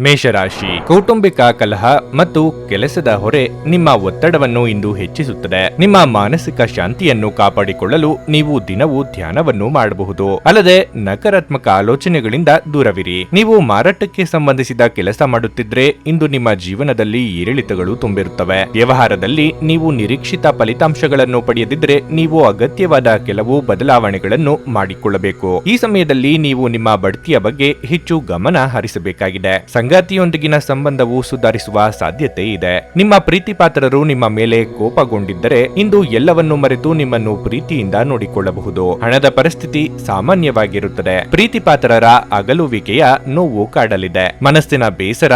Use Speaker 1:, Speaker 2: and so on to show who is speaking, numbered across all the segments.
Speaker 1: ಮೇಷರಾಶಿ. ಕೌಟುಂಬಿಕ ಕಲಹ ಮತ್ತು ಕೆಲಸದ ಹೊರೆ ನಿಮ್ಮ ಒತ್ತಡವನ್ನು ಇಂದು ಹೆಚ್ಚಿಸುತ್ತದೆ. ನಿಮ್ಮ ಮಾನಸಿಕ ಶಾಂತಿಯನ್ನು ಕಾಪಾಡಿಕೊಳ್ಳಲು ನೀವು ದಿನವೂ ಧ್ಯಾನವನ್ನು ಮಾಡಬಹುದು. ಅಲ್ಲದೆ ನಕಾರಾತ್ಮಕ ಆಲೋಚನೆಗಳಿಂದ ದೂರವಿರಿ. ನೀವು ಮಾರಾಟಕ್ಕೆ ಸಂಬಂಧಿಸಿದ ಕೆಲಸ ಮಾಡುತ್ತಿದ್ರೆ ಇಂದು ನಿಮ್ಮ ಜೀವನದಲ್ಲಿ ಏರಿಳಿತಗಳು ತುಂಬಿರುತ್ತವೆ. ವ್ಯವಹಾರದಲ್ಲಿ ನೀವು ನಿರೀಕ್ಷಿತ ಫಲಿತಾಂಶಗಳನ್ನು ಪಡೆಯದಿದ್ರೆ ನೀವು ಅಗತ್ಯವಾದ ಕೆಲವು ಬದಲಾವಣೆಗಳನ್ನು ಮಾಡಿಕೊಳ್ಳಬೇಕು. ಈ ಸಮಯದಲ್ಲಿ ನೀವು ನಿಮ್ಮ ಬಡ್ತಿಯ ಬಗ್ಗೆ ಹೆಚ್ಚು ಗಮನ ಹರಿಸಬೇಕಾಗಿದೆ. ಸಂಗಾತಿಯೊಂದಿಗಿನ ಸಂಬಂಧವು ಸುಧಾರಿಸುವ ಸಾಧ್ಯತೆ ಇದೆ. ನಿಮ್ಮ ಪ್ರೀತಿ ಪಾತ್ರರು ನಿಮ್ಮ ಮೇಲೆ ಕೋಪಗೊಂಡಿದ್ದರೆ ಇಂದು ಎಲ್ಲವನ್ನು ಮರೆತು ನಿಮ್ಮನ್ನು ಪ್ರೀತಿಯಿಂದ ನೋಡಿಕೊಳ್ಳಬಹುದು. ಹಣದ ಪರಿಸ್ಥಿತಿ ಸಾಮಾನ್ಯವಾಗಿರುತ್ತದೆ. ಪ್ರೀತಿ ಪಾತ್ರರ ಅಗಲುವಿಕೆಯ ನೋವು ಕಾಡಲಿದೆ. ಮನಸ್ಸಿನ ಬೇಸರ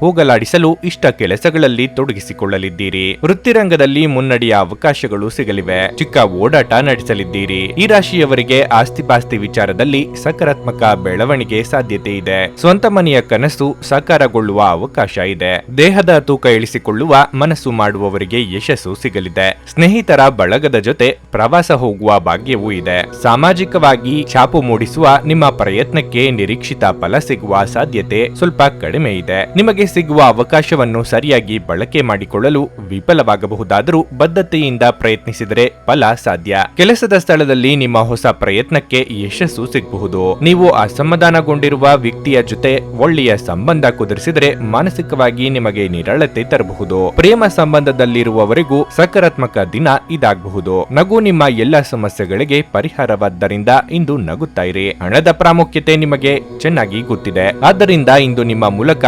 Speaker 1: ಹೋಗಲಾಡಿಸಲು ಇಷ್ಟ ಕೆಲಸಗಳಲ್ಲಿ ತೊಡಗಿಸಿಕೊಳ್ಳಲಿದ್ದೀರಿ. ವೃತ್ತಿರಂಗದಲ್ಲಿ ಮುನ್ನಡೆಯ ಅವಕಾಶಗಳು ಸಿಗಲಿವೆ. ಚಿಕ್ಕ ಓಡಾಟ ನಡೆಸಲಿದ್ದೀರಿ. ಈ ರಾಶಿಯವರಿಗೆ ಆಸ್ತಿಪಾಸ್ತಿ ವಿಚಾರದಲ್ಲಿ ಸಕಾರಾತ್ಮಕ ಬೆಳವಣಿಗೆ ಸಾಧ್ಯತೆ ಇದೆ. ಸ್ವಂತ ಮನೆಯ ಕನಸು ಸಾಕಾರಗೊಳ್ಳುವ ಅವಕಾಶ ಇದೆ. ದೇಹದ ತೂಕ ಇಳಿಸಿಕೊಳ್ಳುವ ಮನಸ್ಸು ಮಾಡುವವರಿಗೆ ಯಶಸ್ಸು ಸಿಗಲಿದೆ. ಸ್ನೇಹಿತರ ಬಳಗದ ಜೊತೆ ಪ್ರವಾಸ ಹೋಗುವ ಭಾಗ್ಯವೂ ಇದೆ. ಸಾಮಾಜಿಕವಾಗಿ ಛಾಪು ಮೂಡಿಸುವ ನಿಮ್ಮ ಪ್ರಯತ್ನಕ್ಕೆ ನಿರೀಕ್ಷಿತ ಫಲ ಸಿಗುವ ಸಾಧ್ಯತೆ ಸ್ವಲ್ಪ ಕಡಿಮೆ ಇದೆ. ನಿಮಗೆ ಸಿಗುವ ಅವಕಾಶವನ್ನು ಸರಿಯಾಗಿ ಬಳಕೆ ಮಾಡಿಕೊಳ್ಳಲು ವಿಫಲವಾಗಬಹುದಾದರೂ ಬದ್ಧತೆಯಿಂದ ಪ್ರಯತ್ನಿಸಿದರೆ ಫಲ ಸಾಧ್ಯ. ಕೆಲಸದ ಸ್ಥಳದಲ್ಲಿ ನಿಮ್ಮ ಹೊಸ ಪ್ರಯತ್ನಕ್ಕೆ ಯಶಸ್ಸು ಸಿಗಬಹುದು. ನೀವು ಅಸಮಾಧಾನಗೊಂಡಿರುವ ವ್ಯಕ್ತಿಯ ಜೊತೆ ಒಳ್ಳೆಯ ಸಂಬಂಧ ಕುದುರಿಸಿದರೆ ಮಾನಸಿಕವಾಗಿ ನಿಮಗೆ ನಿರಳತೆ ತರಬಹುದು. ಪ್ರೇಮ ಸಂಬಂಧದಲ್ಲಿರುವವರೆಗೂ ಸಕಾರಾತ್ಮಕ ದಿನ ಇದಾಗಬಹುದು. ನಗು ನಿಮ್ಮ ಎಲ್ಲ ಸಮಸ್ಯೆಗಳಿಗೆ ಪರಿಹಾರವಾದ್ದರಿಂದ ಇಂದು ನಗುತ್ತಾ ಇರಿ. ಹಣದ ಪ್ರಾಮುಖ್ಯತೆ ನಿಮಗೆ ಚೆನ್ನಾಗಿ ಗೊತ್ತಿದೆ. ಆದ್ದರಿಂದ ಇಂದು ನಿಮ್ಮ ಮೂಲಕ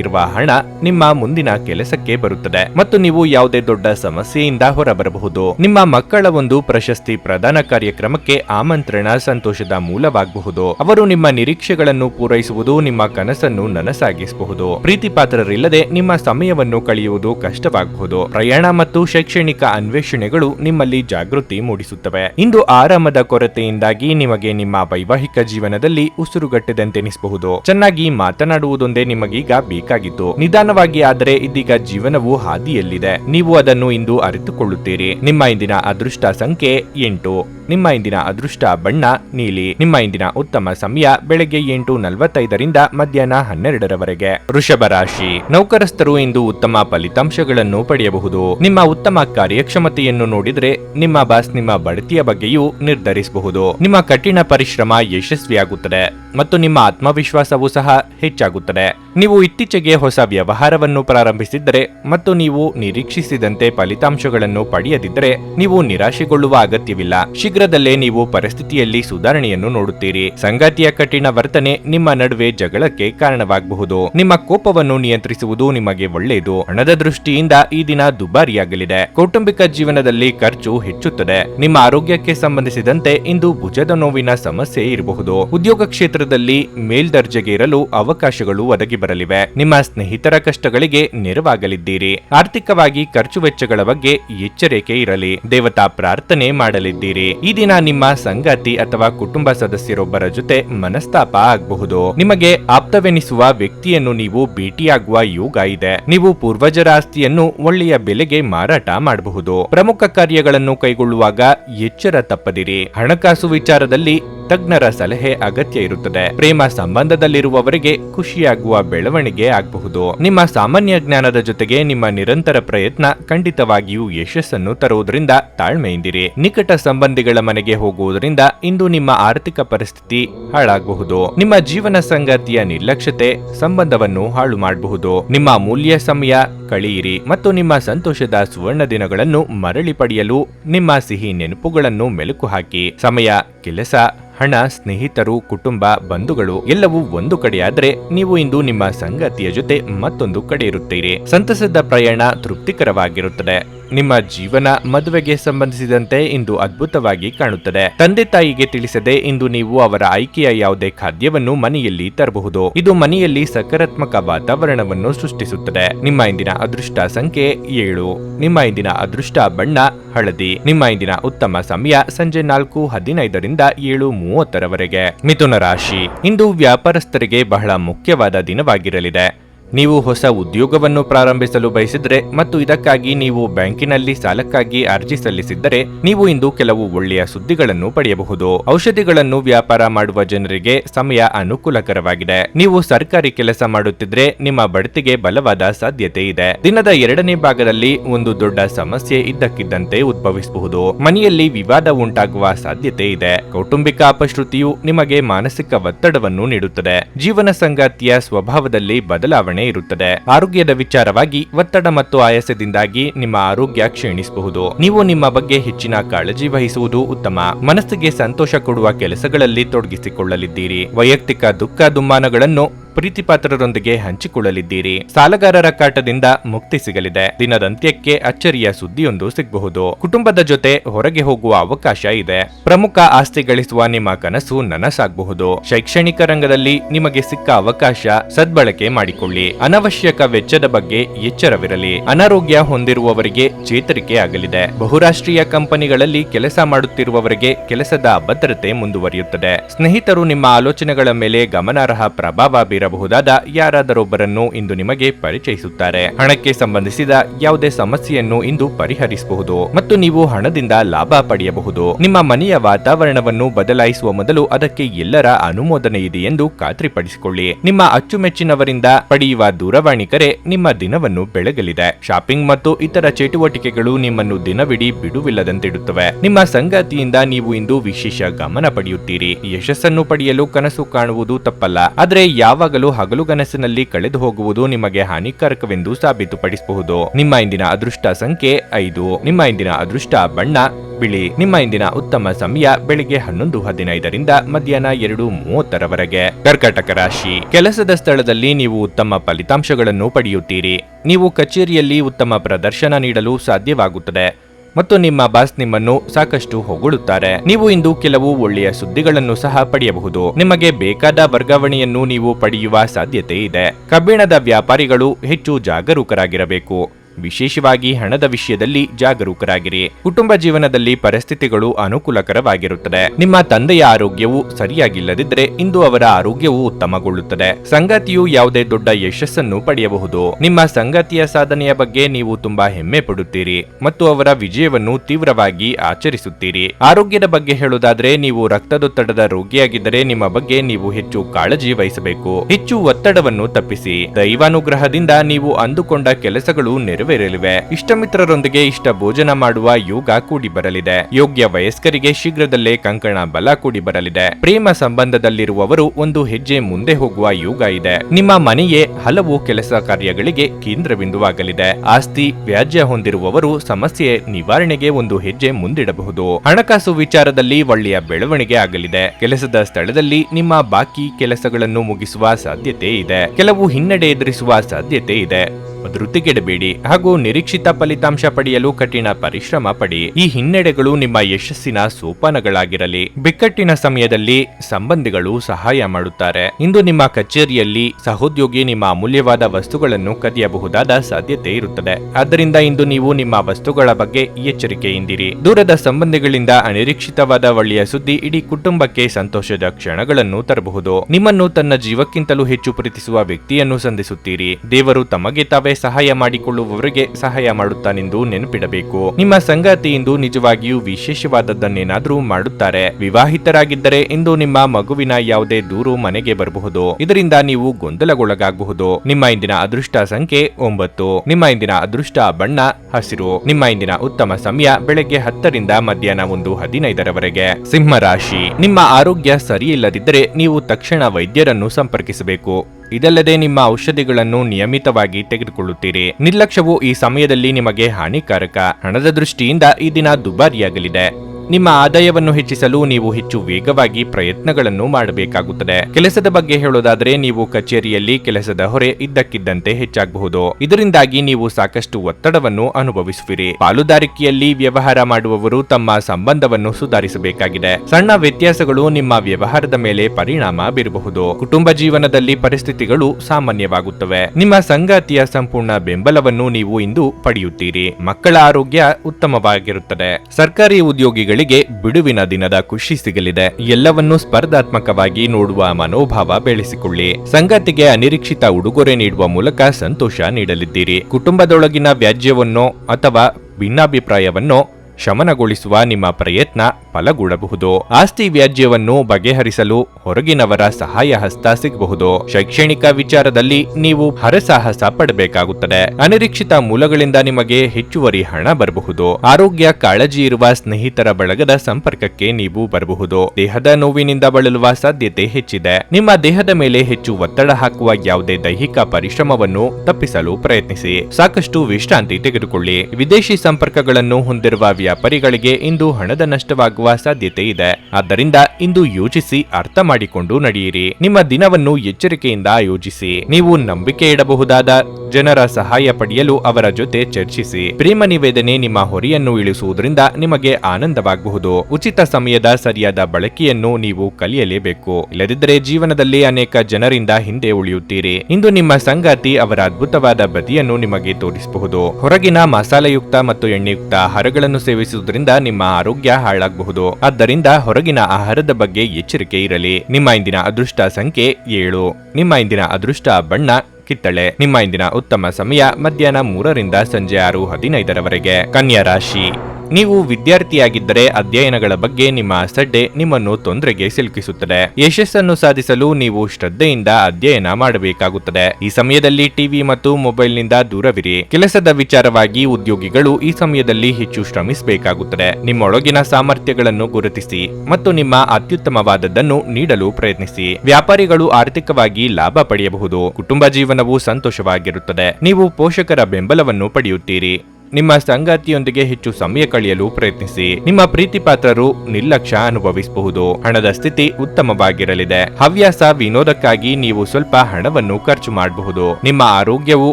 Speaker 1: ಉಳಿಸಲಾಗಿರುವ ಹಣ ನಿಮ್ಮ ಮುಂದಿನ ಕೆಲಸಕ್ಕೆ ಬರುತ್ತದೆ. ಮತ್ತು ನೀವು ಯಾವುದೇ ದೊಡ್ಡ ಸಮಸ್ಯೆಯಿಂದ ಹೊರಬರಬಹುದು. ನಿಮ್ಮ ಮಕ್ಕಳ ಒಂದು ಪ್ರಶಸ್ತಿ ಪ್ರದಾನ ಕಾರ್ಯಕ್ರಮಕ್ಕೆ ಆಮಂತ್ರಣ ಸಂತೋಷದ ಮೂಲವಾಗಬಹುದು. ಅವರು ನಿಮ್ಮ ನಿರೀಕ್ಷೆಗಳನ್ನು ಪೂರೈಸುವುದು, ನಿಮ್ಮ ಕನಸನ್ನು ನನಸಾಗಿಸಬಹುದು. ಪ್ರೀತಿ ಪಾತ್ರರಿಲ್ಲದೆ ನಿಮ್ಮ ಸಮಯವನ್ನು ಕಳೆಯುವುದು ಕಷ್ಟವಾಗಬಹುದು. ಪ್ರಯಾಣ ಮತ್ತು ಶೈಕ್ಷಣಿಕ ಅನ್ವೇಷಣೆಗಳು ನಿಮ್ಮಲ್ಲಿ ಜಾಗೃತಿ ಮೂಡಿಸುತ್ತವೆ. ಇಂದು ಆರಾಮದ ಕೊರತೆಯಿಂದಾಗಿ ನಿಮಗೆ ನಿಮ್ಮ ವೈವಾಹಿಕ ಜೀವನದಲ್ಲಿ ಉಸಿರುಗಟ್ಟದಂತೆನಿಸಬಹುದು. ಚೆನ್ನಾಗಿ ಮಾತನಾಡುವುದೊಂದೇ ನಿಮಗೀಗ ಬೇಕಾಗಿತ್ತು. ನಿಧಾನವಾಗಿ ಆದರೆ ಇದೀಗ ಜೀವನವು ಹಾದಿಯಲ್ಲಿದೆ. ನೀವು ಅದನ್ನು ಇಂದು ಅರಿತುಕೊಳ್ಳುತ್ತೀರಿ. ನಿಮ್ಮ ಇಂದಿನ ಅದೃಷ್ಟ ಸಂಖ್ಯೆ ಎಂಟು. ನಿಮ್ಮ ಇಂದಿನ ಅದೃಷ್ಟ ಬಣ್ಣ, ನೀಲಿ. ನಿಮ್ಮ ಇಂದಿನ ಉತ್ತಮ ಸಮಯ ಬೆಳಗ್ಗೆ ಎಂಟು ನಲವತ್ತೈದರಿಂದ ಮಧ್ಯಾಹ್ನ ಹನ್ನೆರಡರವರೆಗೆ. ವೃಷಭ ರಾಶಿ. ನೌಕರಸ್ಥರು ಇಂದು ಉತ್ತಮ ಫಲಿತಾಂಶಗಳನ್ನು ಪಡೆಯಬಹುದು. ನಿಮ್ಮ ಉತ್ತಮ ಕಾರ್ಯಕ್ಷಮತೆಯನ್ನು ನೋಡಿದರೆ ನಿಮ್ಮ ಬಾಸ್ ನಿಮ್ಮ ಬಡ್ತಿಯ ಬಗ್ಗೆಯೂ ನಿರ್ಧರಿಸಬಹುದು. ನಿಮ್ಮ ಕಠಿಣ ಪರಿಶ್ರಮ ಯಶಸ್ವಿಯಾಗುತ್ತದೆ ಮತ್ತು ನಿಮ್ಮ ಆತ್ಮವಿಶ್ವಾಸವೂ ಸಹ ಹೆಚ್ಚಾಗುತ್ತದೆ. ನೀವು ಇತ್ತೀಚೆಗೆ ಹೊಸ ವ್ಯವಹಾರವನ್ನು ಪ್ರಾರಂಭಿಸಿದ್ದರೆ ಮತ್ತು ನೀವು ನಿರೀಕ್ಷಿಸಿದಂತೆ ಫಲಿತಾಂಶಗಳನ್ನು ಪಡೆಯದಿದ್ದರೆ ನೀವು ನಿರಾಶೆಗೊಳ್ಳುವ ಅಗತ್ಯವಿಲ್ಲ. ಶೀಘ್ರದಲ್ಲೇ ನೀವು ಪರಿಸ್ಥಿತಿಯಲ್ಲಿ ಸುಧಾರಣೆಯನ್ನು ನೋಡುತ್ತೀರಿ. ಸಂಗಾತಿಯ ಕಠಿಣ ವರ್ತನೆ ನಿಮ್ಮ ನಡುವೆ ಜಗಳಕ್ಕೆ ಕಾರಣವಾಗಬಹುದು. ನಿಮ್ಮ ಕೋಪವನ್ನು ನಿಯಂತ್ರಿಸುವುದು ನಿಮಗೆ ಒಳ್ಳೆಯದು. ಹಣದ ದೃಷ್ಟಿಯಿಂದ ಈ ದಿನ ದುಬಾರಿಯಾಗಲಿದೆ. ಕೌಟುಂಬಿಕ ಜೀವನದಲ್ಲಿ ಖರ್ಚು ಹೆಚ್ಚುತ್ತದೆ. ನಿಮ್ಮ ಆರೋಗ್ಯಕ್ಕೆ ಸಂಬಂಧಿಸಿದಂತೆ ಇಂದು ಭುಜದ ನೋವಿನ ಸಮಸ್ಯೆ ಇರಬಹುದು. ಉದ್ಯೋಗ ಕ್ಷೇತ್ರದಲ್ಲಿ ಮೇಲ್ದರ್ಜೆಗೆ ಇರಲು ಅವಕಾಶಗಳು ಒದಗಿ ಬರಲಿವೆ. ನಿಮ್ಮ ಸ್ನೇಹಿತರ ಕಷ್ಟಗಳಿಗೆ ನೆರವಾಗಲಿದ್ದೀರಿ. ಆರ್ಥಿಕವಾಗಿ ಖರ್ಚು ವೆಚ್ಚಗಳ ಬಗ್ಗೆ ಎಚ್ಚರಿಕೆ ಇರಲಿ. ದೇವತಾ ಪ್ರಾರ್ಥನೆ ಮಾಡಲಿದ್ದೀರಿ. ದಿನ ನಿಮ್ಮ ಸಂಗಾತಿ ಅಥವಾ ಕುಟುಂಬ ಸದಸ್ಯರೊಬ್ಬರ ಜೊತೆ ಮನಸ್ತಾಪ ಆಗಬಹುದು. ನಿಮಗೆ ಆಪ್ತವೆನಿಸುವ ವ್ಯಕ್ತಿಯನ್ನು ನೀವು ಭೇಟಿಯಾಗುವ ಯೋಗ ಇದೆ. ನೀವು ಪೂರ್ವಜರ ಆಸ್ತಿಯನ್ನು ಒಳ್ಳೆಯ ಬೆಲೆಗೆ ಮಾರಾಟ ಮಾಡಬಹುದು. ಪ್ರಮುಖ ಕಾರ್ಯಗಳನ್ನು ಕೈಗೊಳ್ಳುವಾಗ ಎಚ್ಚರ ತಪ್ಪದಿರಿ. ಹಣಕಾಸು ವಿಚಾರದಲ್ಲಿ ತಜ್ಞರ ಸಲಹೆ ಅಗತ್ಯ ಇರುತ್ತದೆ. ಪ್ರೇಮ ಸಂಬಂಧದಲ್ಲಿರುವವರಿಗೆ ಖುಷಿಯಾಗುವ ಬೆಳವಣಿಗೆ ಆಗಬಹುದು. ನಿಮ್ಮ ಸಾಮಾನ್ಯ ಜ್ಞಾನದ ಜೊತೆಗೆ ನಿಮ್ಮ ನಿರಂತರ ಪ್ರಯತ್ನ ಖಂಡಿತವಾಗಿಯೂ ಯಶಸ್ಸನ್ನು ತರುವುದರಿಂದ ತಾಳ್ಮೆಯಿಂದಿರಿ. ನಿಕಟ ಸಂಬಂಧಿಗಳ ಮನೆಗೆ ಹೋಗುವುದರಿಂದ ಇಂದು ನಿಮ್ಮ ಆರ್ಥಿಕ ಪರಿಸ್ಥಿತಿ ಹಾಳಾಗಬಹುದು. ನಿಮ್ಮ ಜೀವನ ಸಂಗತಿಯ ನಿರ್ಲಕ್ಷ್ಯತೆ ಸಂಬಂಧವನ್ನು ಹಾಳು ಮಾಡಬಹುದು. ನಿಮ್ಮ ಮೂಲ್ಯ ಸಮಯ ಕಳೆಯಿರಿ ಮತ್ತು ನಿಮ್ಮ ಸಂತೋಷದ ಸುವರ್ಣ ದಿನಗಳನ್ನು ಮರಳಿ ಪಡೆಯಲು ನಿಮ್ಮ ಸಿಹಿ ನೆನಪುಗಳನ್ನು ಮೆಲುಕು ಹಾಕಿ. ಸಮಯ, ಕೆಲಸ, ಹಣ, ಸ್ನೇಹಿತರು, ಕುಟುಂಬ, ಬಂಧುಗಳು ಎಲ್ಲವೂ ಒಂದು ಕಡೆಯಾದರೆ ನೀವು ಇಂದು ನಿಮ್ಮ ಸಂಗತಿಯ ಜೊತೆ ಮತ್ತೊಂದು ಕಡೆ ಇರುತ್ತೀರಿ. ಸಂತಸದ ಪ್ರಯಾಣ ತೃಪ್ತಿಕರವಾಗಿರುತ್ತದೆ. ನಿಮ್ಮ ಜೀವನ ಮದುವೆಗೆ ಸಂಬಂಧಿಸಿದಂತೆ ಇಂದು ಅದ್ಭುತವಾಗಿ ಕಾಣುತ್ತದೆ. ತಂದೆ ತಾಯಿಗೆ ತಿಳಿಸದೆ ಇಂದು ನೀವು ಅವರ ಆಯ್ಕೆಯ ಯಾವುದೇ ಖಾದ್ಯವನ್ನು ಮನೆಯಲ್ಲಿ ತರಬಹುದು. ಇದು ಮನೆಯಲ್ಲಿ ಸಕಾರಾತ್ಮಕ ವಾತಾವರಣವನ್ನು ಸೃಷ್ಟಿಸುತ್ತದೆ. ನಿಮ್ಮ ಇಂದಿನ ಅದೃಷ್ಟ ಸಂಖ್ಯೆ ಏಳು. ನಿಮ್ಮ ಇಂದಿನ ಅದೃಷ್ಟ ಬಣ್ಣ ಹಳದಿ. ನಿಮ್ಮ ಇಂದಿನ ಉತ್ತಮ ಸಮಯ ಸಂಜೆ ನಾಲ್ಕು ಹದಿನೈದರಿಂದ ಏಳು ಮೂವತ್ತರವರೆಗೆ. ಮಿಥುನ ರಾಶಿ. ಇಂದು ವ್ಯಾಪಾರಸ್ಥರಿಗೆ ಬಹಳ ಮುಖ್ಯವಾದ ದಿನವಾಗಿರಲಿದೆ. ನೀವು ಹೊಸ ಉದ್ಯೋಗವನ್ನು ಪ್ರಾರಂಭಿಸಲು ಬಯಸಿದರೆ ಮತ್ತು ಇದಕ್ಕಾಗಿ ನೀವು ಬ್ಯಾಂಕಿನಲ್ಲಿ ಸಾಲಕ್ಕಾಗಿ ಅರ್ಜಿ ಸಲ್ಲಿಸಿದ್ದರೆ ನೀವು ಇಂದು ಕೆಲವು ಒಳ್ಳೆಯ ಸುದ್ದಿಗಳನ್ನು ಪಡೆಯಬಹುದು. ಔಷಧಿಗಳನ್ನು ವ್ಯಾಪಾರ ಮಾಡುವ ಜನರಿಗೆ ಸಮಯ ಅನುಕೂಲಕರವಾಗಿದೆ. ನೀವು ಸರ್ಕಾರಿ ಕೆಲಸ ಮಾಡುತ್ತಿದ್ರೆ ನಿಮ್ಮ ಬಡ್ತಿಗೆ ಬಲವಾದ ಸಾಧ್ಯತೆ ಇದೆ. ದಿನದ ಎರಡನೇ ಭಾಗದಲ್ಲಿ ಒಂದು ದೊಡ್ಡ ಸಮಸ್ಯೆ ಇದ್ದಕ್ಕಿದ್ದಂತೆ ಉದ್ಭವಿಸಬಹುದು. ಮನೆಯಲ್ಲಿ ವಿವಾದ ಉಂಟಾಗುವ ಸಾಧ್ಯತೆ ಇದೆ. ಕೌಟುಂಬಿಕ ಅಪಶ್ರುತಿಯು ನಿಮಗೆ ಮಾನಸಿಕ ಒತ್ತಡವನ್ನು ನೀಡುತ್ತದೆ. ಜೀವನ ಸಂಗಾತಿಯ ಸ್ವಭಾವದಲ್ಲಿ ಬದಲಾವಣೆ ಇರುತ್ತದೆ. ಆರೋಗ್ಯದ ವಿಚಾರವಾಗಿ ಒತ್ತಡ ಮತ್ತು ಆಯಾಸದಿಂದಾಗಿ ನಿಮ್ಮ ಆರೋಗ್ಯ ಕ್ಷೀಣಿಸಬಹುದು. ನೀವು ನಿಮ್ಮ ಬಗ್ಗೆ ಹೆಚ್ಚಿನ ಕಾಳಜಿ ವಹಿಸುವುದು ಉತ್ತಮ. ಮನಸ್ಸಿಗೆ ಸಂತೋಷ ಕೊಡುವ ಕೆಲಸಗಳಲ್ಲಿ ತೊಡಗಿಸಿಕೊಳ್ಳಲಿದ್ದೀರಿ. ವೈಯಕ್ತಿಕ ದುಃಖ ದುಮ್ಮಾನಗಳನ್ನು ಪ್ರೀತಿಪಾತ್ರರೊಂದಿಗೆ ಹಂಚಿಕೊಳ್ಳಲಿದ್ದೀರಿ. ಸಾಲಗಾರರ ಕಾಟದಿಂದ ಮುಕ್ತಿ ಸಿಗಲಿದೆ. ದಿನದಂತ್ಯಕ್ಕೆ ಅಚ್ಚರಿಯ ಸುದ್ದಿಯೊಂದು ಸಿಗಬಹುದು. ಕುಟುಂಬದ ಜೊತೆ ಹೊರಗೆ ಹೋಗುವ ಅವಕಾಶ ಇದೆ. ಪ್ರಮುಖ ಆಸ್ತಿ ಗಳಿಸುವ ನಿಮ್ಮ ಕನಸು ನನಸಾಗಬಹುದು. ಶೈಕ್ಷಣಿಕ ರಂಗದಲ್ಲಿ ನಿಮಗೆ ಸಿಕ್ಕ ಅವಕಾಶ ಸದ್ಬಳಕೆ ಮಾಡಿಕೊಳ್ಳಿ. ಅನವಶ್ಯಕ ವೆಚ್ಚದ ಬಗ್ಗೆ ಎಚ್ಚರವಿರಲಿ. ಅನಾರೋಗ್ಯ ಹೊಂದಿರುವವರಿಗೆ ಚೇತರಿಕೆ ಆಗಲಿದೆ. ಬಹುರಾಷ್ಟ್ರೀಯ ಕಂಪನಿಗಳಲ್ಲಿ ಕೆಲಸ ಮಾಡುತ್ತಿರುವವರಿಗೆ ಕೆಲಸದ ಅಭದ್ರತೆ ಮುಂದುವರಿಯುತ್ತದೆ. ಸ್ನೇಹಿತರು ನಿಮ್ಮ ಆಲೋಚನೆಗಳ ಮೇಲೆ ಗಮನಾರ್ಹ ಪ್ರಭಾವ ಬೀರಬಹುದಾದ ಯಾರಾದರೊಬ್ಬರನ್ನು ಇಂದು ನಿಮಗೆ ಪರಿಚಯಿಸುತ್ತಾರೆ. ಹಣಕ್ಕೆ ಸಂಬಂಧಿಸಿದ ಯಾವುದೇ ಸಮಸ್ಯೆಯನ್ನು ಇಂದು ಪರಿಹರಿಸಬಹುದು ಮತ್ತು ನೀವು ಹಣದಿಂದ ಲಾಭ ಪಡೆಯಬಹುದು. ನಿಮ್ಮ ಮನೆಯ ವಾತಾವರಣವನ್ನು ಬದಲಾಯಿಸುವ ಮೊದಲು ಅದಕ್ಕೆ ಎಲ್ಲರ ಅನುಮೋದನೆ ಇದೆ ಎಂದು ಖಾತ್ರಿಪಡಿಸಿಕೊಳ್ಳಿ. ನಿಮ್ಮ ಅಚ್ಚುಮೆಚ್ಚಿನವರಿಂದ ಪಡೆಯುವ ದೂರವಾಣಿ ಕರೆ ನಿಮ್ಮ ದಿನವನ್ನು ಬೆಳಗಲಿದೆ. ಶಾಪಿಂಗ್ ಮತ್ತು ಇತರ ಚಟುವಟಿಕೆಗಳು ನಿಮ್ಮನ್ನು ದಿನವಿಡೀ ಬಿಡುವಿಲ್ಲದಂತಿಡುತ್ತವೆ. ನಿಮ್ಮ ಸಂಗಾತಿಯಿಂದ ನೀವು ಇಂದು ವಿಶೇಷ ಗಮನ ಪಡೆಯುತ್ತೀರಿ. ಯಶಸ್ಸನ್ನು ಪಡೆಯಲು ಕನಸು ಕಾಣುವುದು ತಪ್ಪಲ್ಲ. ಆದರೆ ಯಾವಾಗಲೂ ಹಗಲುಗನಸಿನಲ್ಲಿ ಕಳೆದು ಹೋಗುವುದು ನಿಮಗೆ ಹಾನಿಕಾರಕವೆಂದು ಸಾಬೀತುಪಡಿಸಬಹುದು. ನಿಮ್ಮ ಇಂದಿನ ಅದೃಷ್ಟ ಸಂಖ್ಯೆ ಐದು. ನಿಮ್ಮ ಇಂದಿನ ಅದೃಷ್ಟ ಬಣ್ಣ, ಬಿಳಿ. ನಿಮ್ಮ ಇಂದಿನ ಉತ್ತಮ ಸಮಯ ಬೆಳಿಗ್ಗೆ ಹನ್ನೊಂದು ಹದಿನೈದರಿಂದ ಮಧ್ಯಾಹ್ನ ಎರಡು ಮೂವತ್ತರವರೆಗೆ. ಕರ್ಕಟಕ ರಾಶಿ. ಕೆಲಸದ ಸ್ಥಳದಲ್ಲಿ ನೀವು ಉತ್ತಮ ಫಲಿತಾಂಶಗಳನ್ನು ಪಡೆಯುತ್ತೀರಿ. ನೀವು ಕಚೇರಿಯಲ್ಲಿ ಉತ್ತಮ ಪ್ರದರ್ಶನ ನೀಡಲು ಸಾಧ್ಯವಾಗುತ್ತದೆ. ಮತ್ತು ನಿಮ್ಮ ಬಾಸ್ ನಿಮ್ಮನ್ನು ಸಾಕಷ್ಟು ಹೊಗಳುತ್ತಾರೆ. ನೀವು ಇಂದು ಕೆಲವು ಒಳ್ಳೆಯ ಸುದ್ದಿಗಳನ್ನು ಸಹ ಪಡೆಯಬಹುದು. ನಿಮಗೆ ಬೇಕಾದ ವರ್ಗಾವಣೆಯನ್ನು ನೀವು ಪಡೆಯುವ ಸಾಧ್ಯತೆ ಇದೆ ಕಬ್ಬಿಣದ ವ್ಯಾಪಾರಿಗಳು ಹೆಚ್ಚು ಜಾಗರೂಕರಾಗಿರಬೇಕು. ವಿಶೇಷವಾಗಿ ಹಣದ ವಿಷಯದಲ್ಲಿ ಜಾಗರೂಕರಾಗಿರಿ. ಕುಟುಂಬ ಜೀವನದಲ್ಲಿ ಪರಿಸ್ಥಿತಿಗಳು ಅನುಕೂಲಕರವಾಗಿರುತ್ತದೆ. ನಿಮ್ಮ ತಂದೆಯ ಆರೋಗ್ಯವು ಸರಿಯಾಗಿಲ್ಲದಿದ್ದರೆ ಇಂದು ಅವರ ಆರೋಗ್ಯವು ಉತ್ತಮಗೊಳ್ಳುತ್ತದೆ. ಸಂಗಾತಿಯು ಯಾವುದೇ ದೊಡ್ಡ ಯಶಸ್ಸನ್ನು ಪಡೆಯಬಹುದು. ನಿಮ್ಮ ಸಂಗಾತಿಯ ಸಾಧನೆಯ ಬಗ್ಗೆ ನೀವು ತುಂಬಾ ಹೆಮ್ಮೆ ಪಡುತ್ತೀರಿ ಮತ್ತು ಅವರ ವಿಜಯವನ್ನು ತೀವ್ರವಾಗಿ ಆಚರಿಸುತ್ತೀರಿ. ಆರೋಗ್ಯದ ಬಗ್ಗೆ ಹೇಳುವುದಾದ್ರೆ ನೀವು ರಕ್ತದೊತ್ತಡದ ರೋಗಿಯಾಗಿದ್ದರೆ ನಿಮ್ಮ ಬಗ್ಗೆ ನೀವು ಹೆಚ್ಚು ಕಾಳಜಿ ವಹಿಸಬೇಕು. ಹೆಚ್ಚು ಒತ್ತಡವನ್ನು ತಪ್ಪಿಸಿ. ದೈವಾನುಗ್ರಹದಿಂದ ನೀವು ಅಂದುಕೊಂಡ ಕೆಲಸಗಳು ನೆರವೇರಲಿವೆ. ಇಷ್ಟಮಿತ್ರರೊಂದಿಗೆ ಇಷ್ಟ ಭೋಜನ ಮಾಡುವ ಯೋಗ ಕೂಡಿ ಬರಲಿದೆ ಯೋಗ್ಯ ವಯಸ್ಕರಿಗೆ ಶೀಘ್ರದಲ್ಲೇ ಕಂಕಣ ಬಲ ಕೂಡಿ ಬರಲಿದೆ ಪ್ರೇಮ ಸಂಬಂಧದಲ್ಲಿರುವವರು ಒಂದು ಹೆಜ್ಜೆ ಮುಂದೆ ಹೋಗುವ ಯೋಗ ಇದೆ. ನಿಮ್ಮ ಮನೆಯೇ ಹಲವು ಕೆಲಸ ಕಾರ್ಯಗಳಿಗೆ ಕೇಂದ್ರ ಬಿಂದುವಾಗಲಿದೆ ಆಸ್ತಿ, ವ್ಯಾಜ್ಯ ಹೊಂದಿರುವವರು ಸಮಸ್ಯೆ ನಿವಾರಣೆಗೆ ಒಂದು ಹೆಜ್ಜೆ ಮುಂದಿಡಬಹುದು. ಹಣಕಾಸು ವಿಚಾರದಲ್ಲಿ ಒಳ್ಳೆಯ ಬೆಳವಣಿಗೆ ಆಗಲಿದೆ. ಕೆಲಸದ ಸ್ಥಳದಲ್ಲಿ ನಿಮ್ಮ ಬಾಕಿ ಕೆಲಸಗಳನ್ನು ಮುಗಿಸುವ ಸಾಧ್ಯತೆ ಇದೆ. ಕೆಲವು ಹಿನ್ನಡೆ ಎದುರಿಸುವ ಸಾಧ್ಯತೆ ಇದೆ. ಧೃತಿಗೆಡಬೇಡಿ ಹಾಗೂ ನಿರೀಕ್ಷಿತ ಫಲಿತಾಂಶ ಪಡೆಯಲು ಕಠಿಣ ಪರಿಶ್ರಮ ಪಡಿ. ಈ ಹಿನ್ನಡೆಗಳು ನಿಮ್ಮ ಯಶಸ್ಸಿನ ಸೋಪಾನಗಳಾಗಿರಲಿ. ಬಿಕ್ಕಟ್ಟಿನ ಸಮಯದಲ್ಲಿ ಸಂಬಂಧಿಗಳು ಸಹಾಯ ಮಾಡುತ್ತಾರೆ. ಇಂದು ನಿಮ್ಮ ಕಚೇರಿಯಲ್ಲಿ ಸಹೋದ್ಯೋಗಿ ನಿಮ್ಮ ಅಮೂಲ್ಯವಾದ ವಸ್ತುಗಳನ್ನು ಕದಿಯಬಹುದಾದ ಸಾಧ್ಯತೆ ಇರುತ್ತದೆ. ಆದ್ದರಿಂದ ಇಂದು ನೀವು ನಿಮ್ಮ ವಸ್ತುಗಳ ಬಗ್ಗೆ ಎಚ್ಚರಿಕೆಯಿಂದಿರಿ. ದೂರದ ಸಂಬಂಧಿಗಳಿಂದ ಅನಿರೀಕ್ಷಿತವಾದ ಒಳ್ಳೆಯ ಸುದ್ದಿ ಇಡೀ ಕುಟುಂಬಕ್ಕೆ ಸಂತೋಷದ ಕ್ಷಣಗಳನ್ನು ತರಬಹುದು. ನಿಮ್ಮನ್ನು ತನ್ನ ಜೀವಕ್ಕಿಂತಲೂ ಹೆಚ್ಚು ಪ್ರೀತಿಸುವ ವ್ಯಕ್ತಿಯನ್ನು ಸಂಧಿಸುತ್ತೀರಿ. ದೇವರು ತಮಗೆ ತಾವೇ ಸಹಾಯ ಮಾಡಿಕೊಳ್ಳುವವರಿಗೆ ಸಹಾಯ ಮಾಡುತ್ತಾನೆಂದು ನೆನಪಿಡಬೇಕು. ನಿಮ್ಮ ಸಂಗಾತಿ ಇಂದು ನಿಜವಾಗಿಯೂ ವಿಶೇಷವಾದದ್ದನ್ನೇನಾದರೂ ಮಾಡುತ್ತಾರೆ. ವಿವಾಹಿತರಾಗಿದ್ದರೆ ಇಂದು ನಿಮ್ಮ ಮಗುವಿನ ಯಾವುದೇ ದೂರು ಮನೆಗೆ ಬರಬಹುದು. ಇದರಿಂದ ನೀವು ಗೊಂದಲಗೊಳಗಾಗಬಹುದು. ನಿಮ್ಮ ಇಂದಿನ ಅದೃಷ್ಟ ಸಂಖ್ಯೆ ಒಂಬತ್ತು. ನಿಮ್ಮ ಇಂದಿನ ಅದೃಷ್ಟ ಬಣ್ಣ ಹಸಿರು. ನಿಮ್ಮ ಇಂದಿನ ಉತ್ತಮ ಸಮಯ ಬೆಳಗ್ಗೆ ಹತ್ತರಿಂದ ಮಧ್ಯಾಹ್ನ ಒಂದು ಹದಿನೈದರವರೆಗೆ. ಸಿಂಹ ರಾಶಿ ನಿಮ್ಮ ಆರೋಗ್ಯ ಸರಿಯಿಲ್ಲದಿದ್ದರೆ ನೀವು ತಕ್ಷಣ ವೈದ್ಯರನ್ನು ಸಂಪರ್ಕಿಸಬೇಕು. ಇದಲ್ಲದೆ ನಿಮ್ಮ ಔಷಧಿಗಳನ್ನು ನಿಯಮಿತವಾಗಿ ತೆಗೆದುಕೊಳ್ಳುತ್ತೀರಿ. ನಿರ್ಲಕ್ಷ್ಯವು ಈ ಸಮಯದಲ್ಲಿ ನಿಮಗೆ ಹಾನಿಕಾರಕ. ಹಣದ ದೃಷ್ಟಿಯಿಂದ ಈ ದಿನ ದುಬಾರಿಯಾಗಲಿದೆ. ನಿಮ್ಮ ಆದಾಯವನ್ನು ಹೆಚ್ಚಿಸಲು ನೀವು ಹೆಚ್ಚು ವೇಗವಾಗಿ ಪ್ರಯತ್ನಗಳನ್ನು ಮಾಡಬೇಕಾಗುತ್ತದೆ. ಕೆಲಸದ ಬಗ್ಗೆ ಹೇಳೋದಾದರೆ ನೀವು ಕಚೇರಿಯಲ್ಲಿ ಕೆಲಸದ ಹೊರೆ ಇದ್ದಕ್ಕಿದ್ದಂತೆ ಹೆಚ್ಚಾಗಬಹುದು. ಇದರಿಂದಾಗಿ ನೀವು ಸಾಕಷ್ಟು ಒತ್ತಡವನ್ನು ಅನುಭವಿಸುವಿರಿ. ಪಾಲುದಾರಿಕೆಯಲ್ಲಿ ವ್ಯವಹಾರ ಮಾಡುವವರು ತಮ್ಮ ಸಂಬಂಧವನ್ನು ಸುಧಾರಿಸಬೇಕಾಗಿದೆ. ಸಣ್ಣ ವ್ಯತ್ಯಾಸಗಳು ನಿಮ್ಮ ವ್ಯವಹಾರದ ಮೇಲೆ ಪರಿಣಾಮ ಬೀರಬಹುದು. ಕುಟುಂಬ ಜೀವನದಲ್ಲಿ ಪರಿಸ್ಥಿತಿಗಳು ಸಾಮಾನ್ಯವಾಗುತ್ತವೆ. ನಿಮ್ಮ ಸಂಗಾತಿಯ ಸಂಪೂರ್ಣ ಬೆಂಬಲವನ್ನು ನೀವು ಇಂದು ಪಡೆಯುತ್ತೀರಿ. ಮಕ್ಕಳ ಆರೋಗ್ಯ ಉತ್ತಮವಾಗಿರುತ್ತದೆ. ಸರ್ಕಾರಿ ಉದ್ಯೋಗಿಗಳಿಗೆ ಬಿಡುವಿನ ದಿನದ ಖುಷಿ ಸಿಗಲಿದೆ. ಎಲ್ಲವನ್ನೂ ಸ್ಪರ್ಧಾತ್ಮಕವಾಗಿ ನೋಡುವ ಮನೋಭಾವ ಬೆಳೆಸಿಕೊಳ್ಳಿ. ಸಂಗಾತಿಗೆ ಅನಿರೀಕ್ಷಿತ ಉಡುಗೊರೆ ನೀಡುವ ಮೂಲಕ ಸಂತೋಷ ನೀಡಲಿದ್ದೀರಿ. ಕುಟುಂಬದೊಳಗಿನ ವ್ಯಾಜ್ಯವನ್ನೋ ಅಥವಾ ಭಿನ್ನಾಭಿಪ್ರಾಯವನ್ನೋ ಶಮನಗೊಳಿಸುವ ನಿಮ್ಮ ಪ್ರಯತ್ನ ಫಲಗೂಡಬಹುದು. ಆಸ್ತಿ ವ್ಯಾಜ್ಯವನ್ನು ಬಗೆಹರಿಸಲು ಹೊರಗಿನವರ ಸಹಾಯ ಹಸ್ತ ಸಿಗಬಹುದು. ಶೈಕ್ಷಣಿಕ ವಿಚಾರದಲ್ಲಿ ನೀವು ಹರಸಾಹಸ ಪಡಬೇಕಾಗುತ್ತದೆ. ಅನಿರೀಕ್ಷಿತ ಮೂಲಗಳಿಂದ ನಿಮಗೆ ಹೆಚ್ಚುವರಿ ಹಣ ಬರಬಹುದು. ಆರೋಗ್ಯ, ಕಾಳಜಿ ಇರುವ ಸ್ನೇಹಿತರ ಬಳಗದ ಸಂಪರ್ಕಕ್ಕೆ ನೀವು ಬರಬಹುದು. ದೇಹದ ನೋವಿನಿಂದ ಬಳಲುವ ಸಾಧ್ಯತೆ ಹೆಚ್ಚಿದೆ. ನಿಮ್ಮ ದೇಹದ ಮೇಲೆ ಹೆಚ್ಚು ಒತ್ತಡ ಹಾಕುವ ಯಾವುದೇ ದೈಹಿಕ ಪರಿಶ್ರಮವನ್ನು ತಪ್ಪಿಸಲು ಪ್ರಯತ್ನಿಸಿ. ಸಾಕಷ್ಟು ವಿಶ್ರಾಂತಿ ತೆಗೆದುಕೊಳ್ಳಿ. ವಿದೇಶಿ ಸಂಪರ್ಕಗಳನ್ನು ಹೊಂದಿರುವ ವ್ಯಾಪಾರಿಗಳಿಗೆ ಇಂದು ಹಣದ ನಷ್ಟವಾಗುವ ಸಾಧ್ಯತೆ ಇದೆ ಆದ್ದರಿಂದ ಇಂದು ಯೋಚಿಸಿ ಅರ್ಥ ಮಾಡಿಕೊಂಡು ನಡೆಯಿರಿ. ನಿಮ್ಮ ದಿನವನ್ನು ಎಚ್ಚರಿಕೆಯಿಂದ ಯೋಜಿಸಿ ನೀವು ನಂಬಿಕೆ ಇಡಬಹುದಾದ ಜನರ ಸಹಾಯ ಪಡೆಯಲು ಅವರ ಜೊತೆ ಚರ್ಚಿಸಿ. ಪ್ರೇಮ ನಿವೇದನೆ ನಿಮ್ಮ ಹೊರೆಯನ್ನು ಇಳಿಸುವುದರಿಂದ ನಿಮಗೆ ಆನಂದವಾಗಬಹುದು ಉಚಿತ ಸಮಯದ ಸರಿಯಾದ ಬಳಕೆಯನ್ನು ನೀವು ಕಲಿಯಲೇಬೇಕು. ಇಲ್ಲದಿದ್ದರೆ ಜೀವನದಲ್ಲಿ ಅನೇಕ ಜನರಿಂದ ಹಿಂದೆ ಉಳಿಯುತ್ತೀರಿ. ಇಂದು ನಿಮ್ಮ ಸಂಗಾತಿ ಅವರ ಅದ್ಭುತವಾದ ಬದಿಯನ್ನು ನಿಮಗೆ ತೋರಿಸಬಹುದು. ಹೊರಗಿನ ಮಸಾಲೆಯುಕ್ತ ಮತ್ತು ಎಣ್ಣೆಯುಕ್ತ ಆಹಾರಗಳನ್ನು ಸೇವಿಸುವುದರಿಂದ ನಿಮ್ಮ ಆರೋಗ್ಯ ಹಾಳಾಗಬಹುದು. ಆದ್ದರಿಂದ ಹೊರಗಿನ ಆಹಾರದ ಬಗ್ಗೆ ಎಚ್ಚರಿಕೆ ಇರಲಿ. ನಿಮ್ಮ ಇಂದಿನ ಅದೃಷ್ಟ ಸಂಖ್ಯೆ ಏಳು. ನಿಮ್ಮ ಇಂದಿನ ಅದೃಷ್ಟ ಬಣ್ಣ, ಕಿತ್ತಳೆ. ನಿಮ್ಮ ಇಂದಿನ ಉತ್ತಮ ಸಮಯ ಮಧ್ಯಾಹ್ನ ಮೂರರಿಂದ ಸಂಜೆ ಆರು ಹದಿನೈದರವರೆಗೆ. ಕನ್ಯಾ ರಾಶಿ. ನೀವು ವಿದ್ಯಾರ್ಥಿಯಾಗಿದ್ದರೆ ಅಧ್ಯಯನಗಳ ಬಗ್ಗೆ ನಿಮ್ಮ ಅಸಡ್ಡೆ ನಿಮ್ಮನ್ನು ತೊಂದರೆಗೆ ಸಿಲುಕಿಸುತ್ತದೆ. ಯಶಸ್ಸನ್ನು ಸಾಧಿಸಲು ನೀವು ಶ್ರದ್ಧೆಯಿಂದ ಅಧ್ಯಯನ ಮಾಡಬೇಕಾಗುತ್ತದೆ. ಈ ಸಮಯದಲ್ಲಿ ಟಿವಿ ಮತ್ತು ಮೊಬೈಲ್ನಿಂದ ದೂರವಿರಿ. ಕೆಲಸದ ವಿಚಾರವಾಗಿ ಉದ್ಯೋಗಿಗಳು ಈ ಸಮಯದಲ್ಲಿ ಹೆಚ್ಚು ಶ್ರಮಿಸಬೇಕಾಗುತ್ತದೆ. ನಿಮ್ಮೊಳಗಿನ ಸಾಮರ್ಥ್ಯಗಳನ್ನು ಗುರುತಿಸಿ ಮತ್ತು ನಿಮ್ಮ ಅತ್ಯುತ್ತಮವಾದದ್ದನ್ನು ನೀಡಲು ಪ್ರಯತ್ನಿಸಿ. ವ್ಯಾಪಾರಿಗಳು ಆರ್ಥಿಕವಾಗಿ ಲಾಭ ಪಡೆಯಬಹುದು. ಕುಟುಂಬ ಜೀವನವು ಸಂತೋಷವಾಗಿರುತ್ತದೆ. ನೀವು ಪೋಷಕರ ಬೆಂಬಲವನ್ನು ಪಡೆಯುತ್ತೀರಿ. ನಿಮ್ಮ ಸಂಗಾತಿಯೊಂದಿಗೆ ಹೆಚ್ಚು ಸಮಯ ಕಳೆಯಲು ಪ್ರಯತ್ನಿಸಿ. ನಿಮ್ಮ ಪ್ರೀತಿಪಾತ್ರರು ನಿರ್ಲಕ್ಷ್ಯ ಅನುಭವಿಸಬಹುದು. ಹಣದ ಸ್ಥಿತಿ ಉತ್ತಮವಾಗಿರಲಿದೆ. ಹವ್ಯಾಸ ವಿನೋದಕ್ಕಾಗಿ ನೀವು ಸ್ವಲ್ಪ ಹಣವನ್ನು ಖರ್ಚು ಮಾಡಬಹುದು. ನಿಮ್ಮ ಆರೋಗ್ಯವು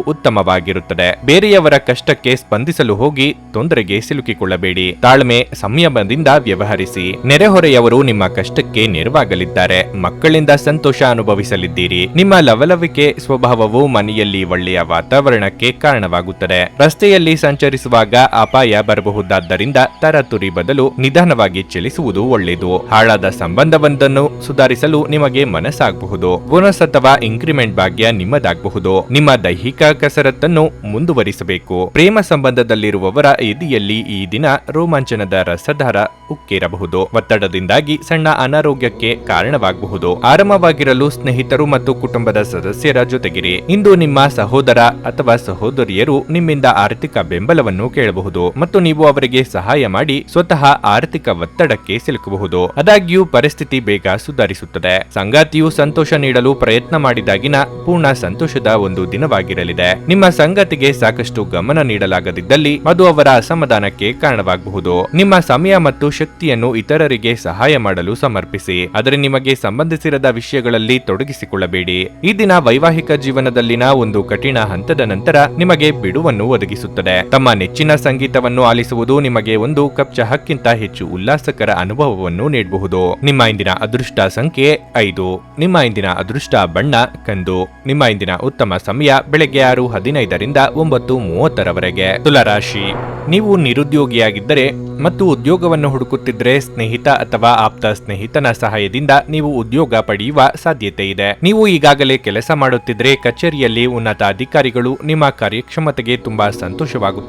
Speaker 1: ಉತ್ತಮವಾಗಿರುತ್ತದೆ. ಬೇರೆಯವರ ಕಷ್ಟಕ್ಕೆ ಸ್ಪಂದಿಸಲು ಹೋಗಿ ತೊಂದರೆಗೆ ಸಿಲುಕಿಕೊಳ್ಳಬೇಡಿ. ತಾಳ್ಮೆ ಸಂಯಮದಿಂದ ವ್ಯವಹರಿಸಿ. ನೆರೆಹೊರೆಯವರು ನಿಮ್ಮ ಕಷ್ಟಕ್ಕೆ ನೆರವಾಗಲಿದ್ದಾರೆ. ಮಕ್ಕಳಿಂದ ಸಂತೋಷ ಅನುಭವಿಸಲಿದ್ದೀರಿ. ನಿಮ್ಮ ಲವಲವಿಕೆ ಸ್ವಭಾವವು ಮನೆಯಲ್ಲಿ ಒಳ್ಳೆಯ ವಾತಾವರಣಕ್ಕೆ ಕಾರಣವಾಗುತ್ತದೆ. ರಸ್ತೆಯಲ್ಲಿ ಸಂಚರಿಸುವಾಗ ಅಪಾಯ ಬರಬಹುದಾದ್ದರಿಂದ ತರತುರಿ ಬದಲು ನಿಧಾನವಾಗಿ ಚಲಿಸುವುದು ಒಳ್ಳೆಯದು. ಹಾಳಾದ ಸಂಬಂಧವೊಂದನ್ನು ಸುಧಾರಿಸಲು ನಿಮಗೆ ಮನಸ್ಸಾಗಬಹುದು. ಬೋನಸ್ ಅಥವಾ ಇಂಕ್ರಿಮೆಂಟ್ ಭಾಗ್ಯ ನಿಮ್ಮದಾಗಬಹುದು. ನಿಮ್ಮ ದೈಹಿಕ ಕಸರತ್ತನ್ನು ಮುಂದುವರಿಸಬೇಕು. ಪ್ರೇಮ ಸಂಬಂಧದಲ್ಲಿರುವವರ ಎದೆಯಲ್ಲಿ ಈ ದಿನ ರೋಮಾಂಚನದ ರಸಧಾರ ಉಕ್ಕೇರಬಹುದು. ಒತ್ತಡದಿಂದಾಗಿ ಸಣ್ಣ ಅನಾರೋಗ್ಯಕ್ಕೆ ಕಾರಣವಾಗಬಹುದು. ಆರಾಮವಾಗಿರಲು ಸ್ನೇಹಿತರು ಮತ್ತು ಕುಟುಂಬದ ಸದಸ್ಯರ ಜೊತೆಗಿರಿ. ಇಂದು ನಿಮ್ಮ ಸಹೋದರ ಅಥವಾ ಸಹೋದರಿಯರು ನಿಮ್ಮಿಂದ ಆರ್ಥಿಕ ಬೆಂಬಲವನ್ನು ಕೇಳಬಹುದು ಮತ್ತು ನೀವು ಅವರಿಗೆ ಸಹಾಯ ಮಾಡಿ ಸ್ವತಃ ಆರ್ಥಿಕ ಒತ್ತಡಕ್ಕೆ ಸಿಲುಕಬಹುದು. ಆದಾಗ್ಯೂ ಪರಿಸ್ಥಿತಿ ಬೇಗ ಸುಧಾರಿಸುತ್ತದೆ. ಸಂಗಾತಿಯು ಸಂತೋಷ ನೀಡಲು ಪ್ರಯತ್ನ ಮಾಡಿದಾಗಿನ ಪೂರ್ಣ ಸಂತೋಷದ ಒಂದು ದಿನವಾಗಿರಲಿದೆ. ನಿಮ್ಮ ಸಂಗಾತಿಗೆ ಸಾಕಷ್ಟು ಗಮನ ನೀಡಲಾಗದಿದ್ದಲ್ಲಿ ಅದು ಅವರ ಅಸಮಾಧಾನಕ್ಕೆ ಕಾರಣವಾಗಬಹುದು. ನಿಮ್ಮ ಸಮಯ ಮತ್ತು ಶಕ್ತಿಯನ್ನು ಇತರರಿಗೆ ಸಹಾಯ ಮಾಡಲು ಸಮರ್ಪಿಸಿ. ಆದರೆ ನಿಮಗೆ ಸಂಬಂಧಿಸಿರದ ವಿಷಯಗಳಲ್ಲಿ ತೊಡಗಿಸಿಕೊಳ್ಳಬೇಡಿ. ಈ ದಿನ ವೈವಾಹಿಕ ಜೀವನದಲ್ಲಿನ ಒಂದು ಕಠಿಣ ಹಂತದ ನಂತರ ನಿಮಗೆ ಬಿಡುವನ್ನು ಒದಗಿಸುತ್ತದೆ. ತಮ್ಮ ನೆಚ್ಚಿನ ಸಂಗೀತವನ್ನು ಆಲಿಸುವುದು ನಿಮಗೆ ಒಂದು ಕಪ್ ಚಹಕ್ಕಿಂತ ಹೆಚ್ಚು ಉಲ್ಲಾಸಕರ ಅನುಭವವನ್ನು ನೀಡಬಹುದು. ನಿಮ್ಮ ಇಂದಿನ ಅದೃಷ್ಟ ಸಂಖ್ಯೆ ಐದು. ನಿಮ್ಮ ಇಂದಿನ ಅದೃಷ್ಟ ಬಣ್ಣ ಕಂದು. ನಿಮ್ಮ ಇಂದಿನ ಉತ್ತಮ ಸಮಯ ಬೆಳಗ್ಗೆ ಆರು ಹದಿನೈದರಿಂದ ಒಂಬತ್ತು ಮೂವತ್ತರವರೆಗೆ. ತುಲರಾಶಿ. ನೀವು ನಿರುದ್ಯೋಗಿಯಾಗಿದ್ದರೆ ಮತ್ತು ಉದ್ಯೋಗವನ್ನು ಹುಡುಕುತ್ತಿದ್ದರೆ ಸ್ನೇಹಿತ ಅಥವಾ ಆಪ್ತ ಸ್ನೇಹಿತನ ಸಹಾಯದಿಂದ ನೀವು ಉದ್ಯೋಗ ಪಡೆಯುವ ಸಾಧ್ಯತೆ ಇದೆ. ನೀವು ಈಗಾಗಲೇ ಕೆಲಸ ಮಾಡುತ್ತಿದ್ದರೆ ಕಚೇರಿಯಲ್ಲಿ ಉನ್ನತ ಅಧಿಕಾರಿಗಳು ನಿಮ್ಮ ಕಾರ್ಯಕ್ಷಮತೆಗೆ ತುಂಬಾ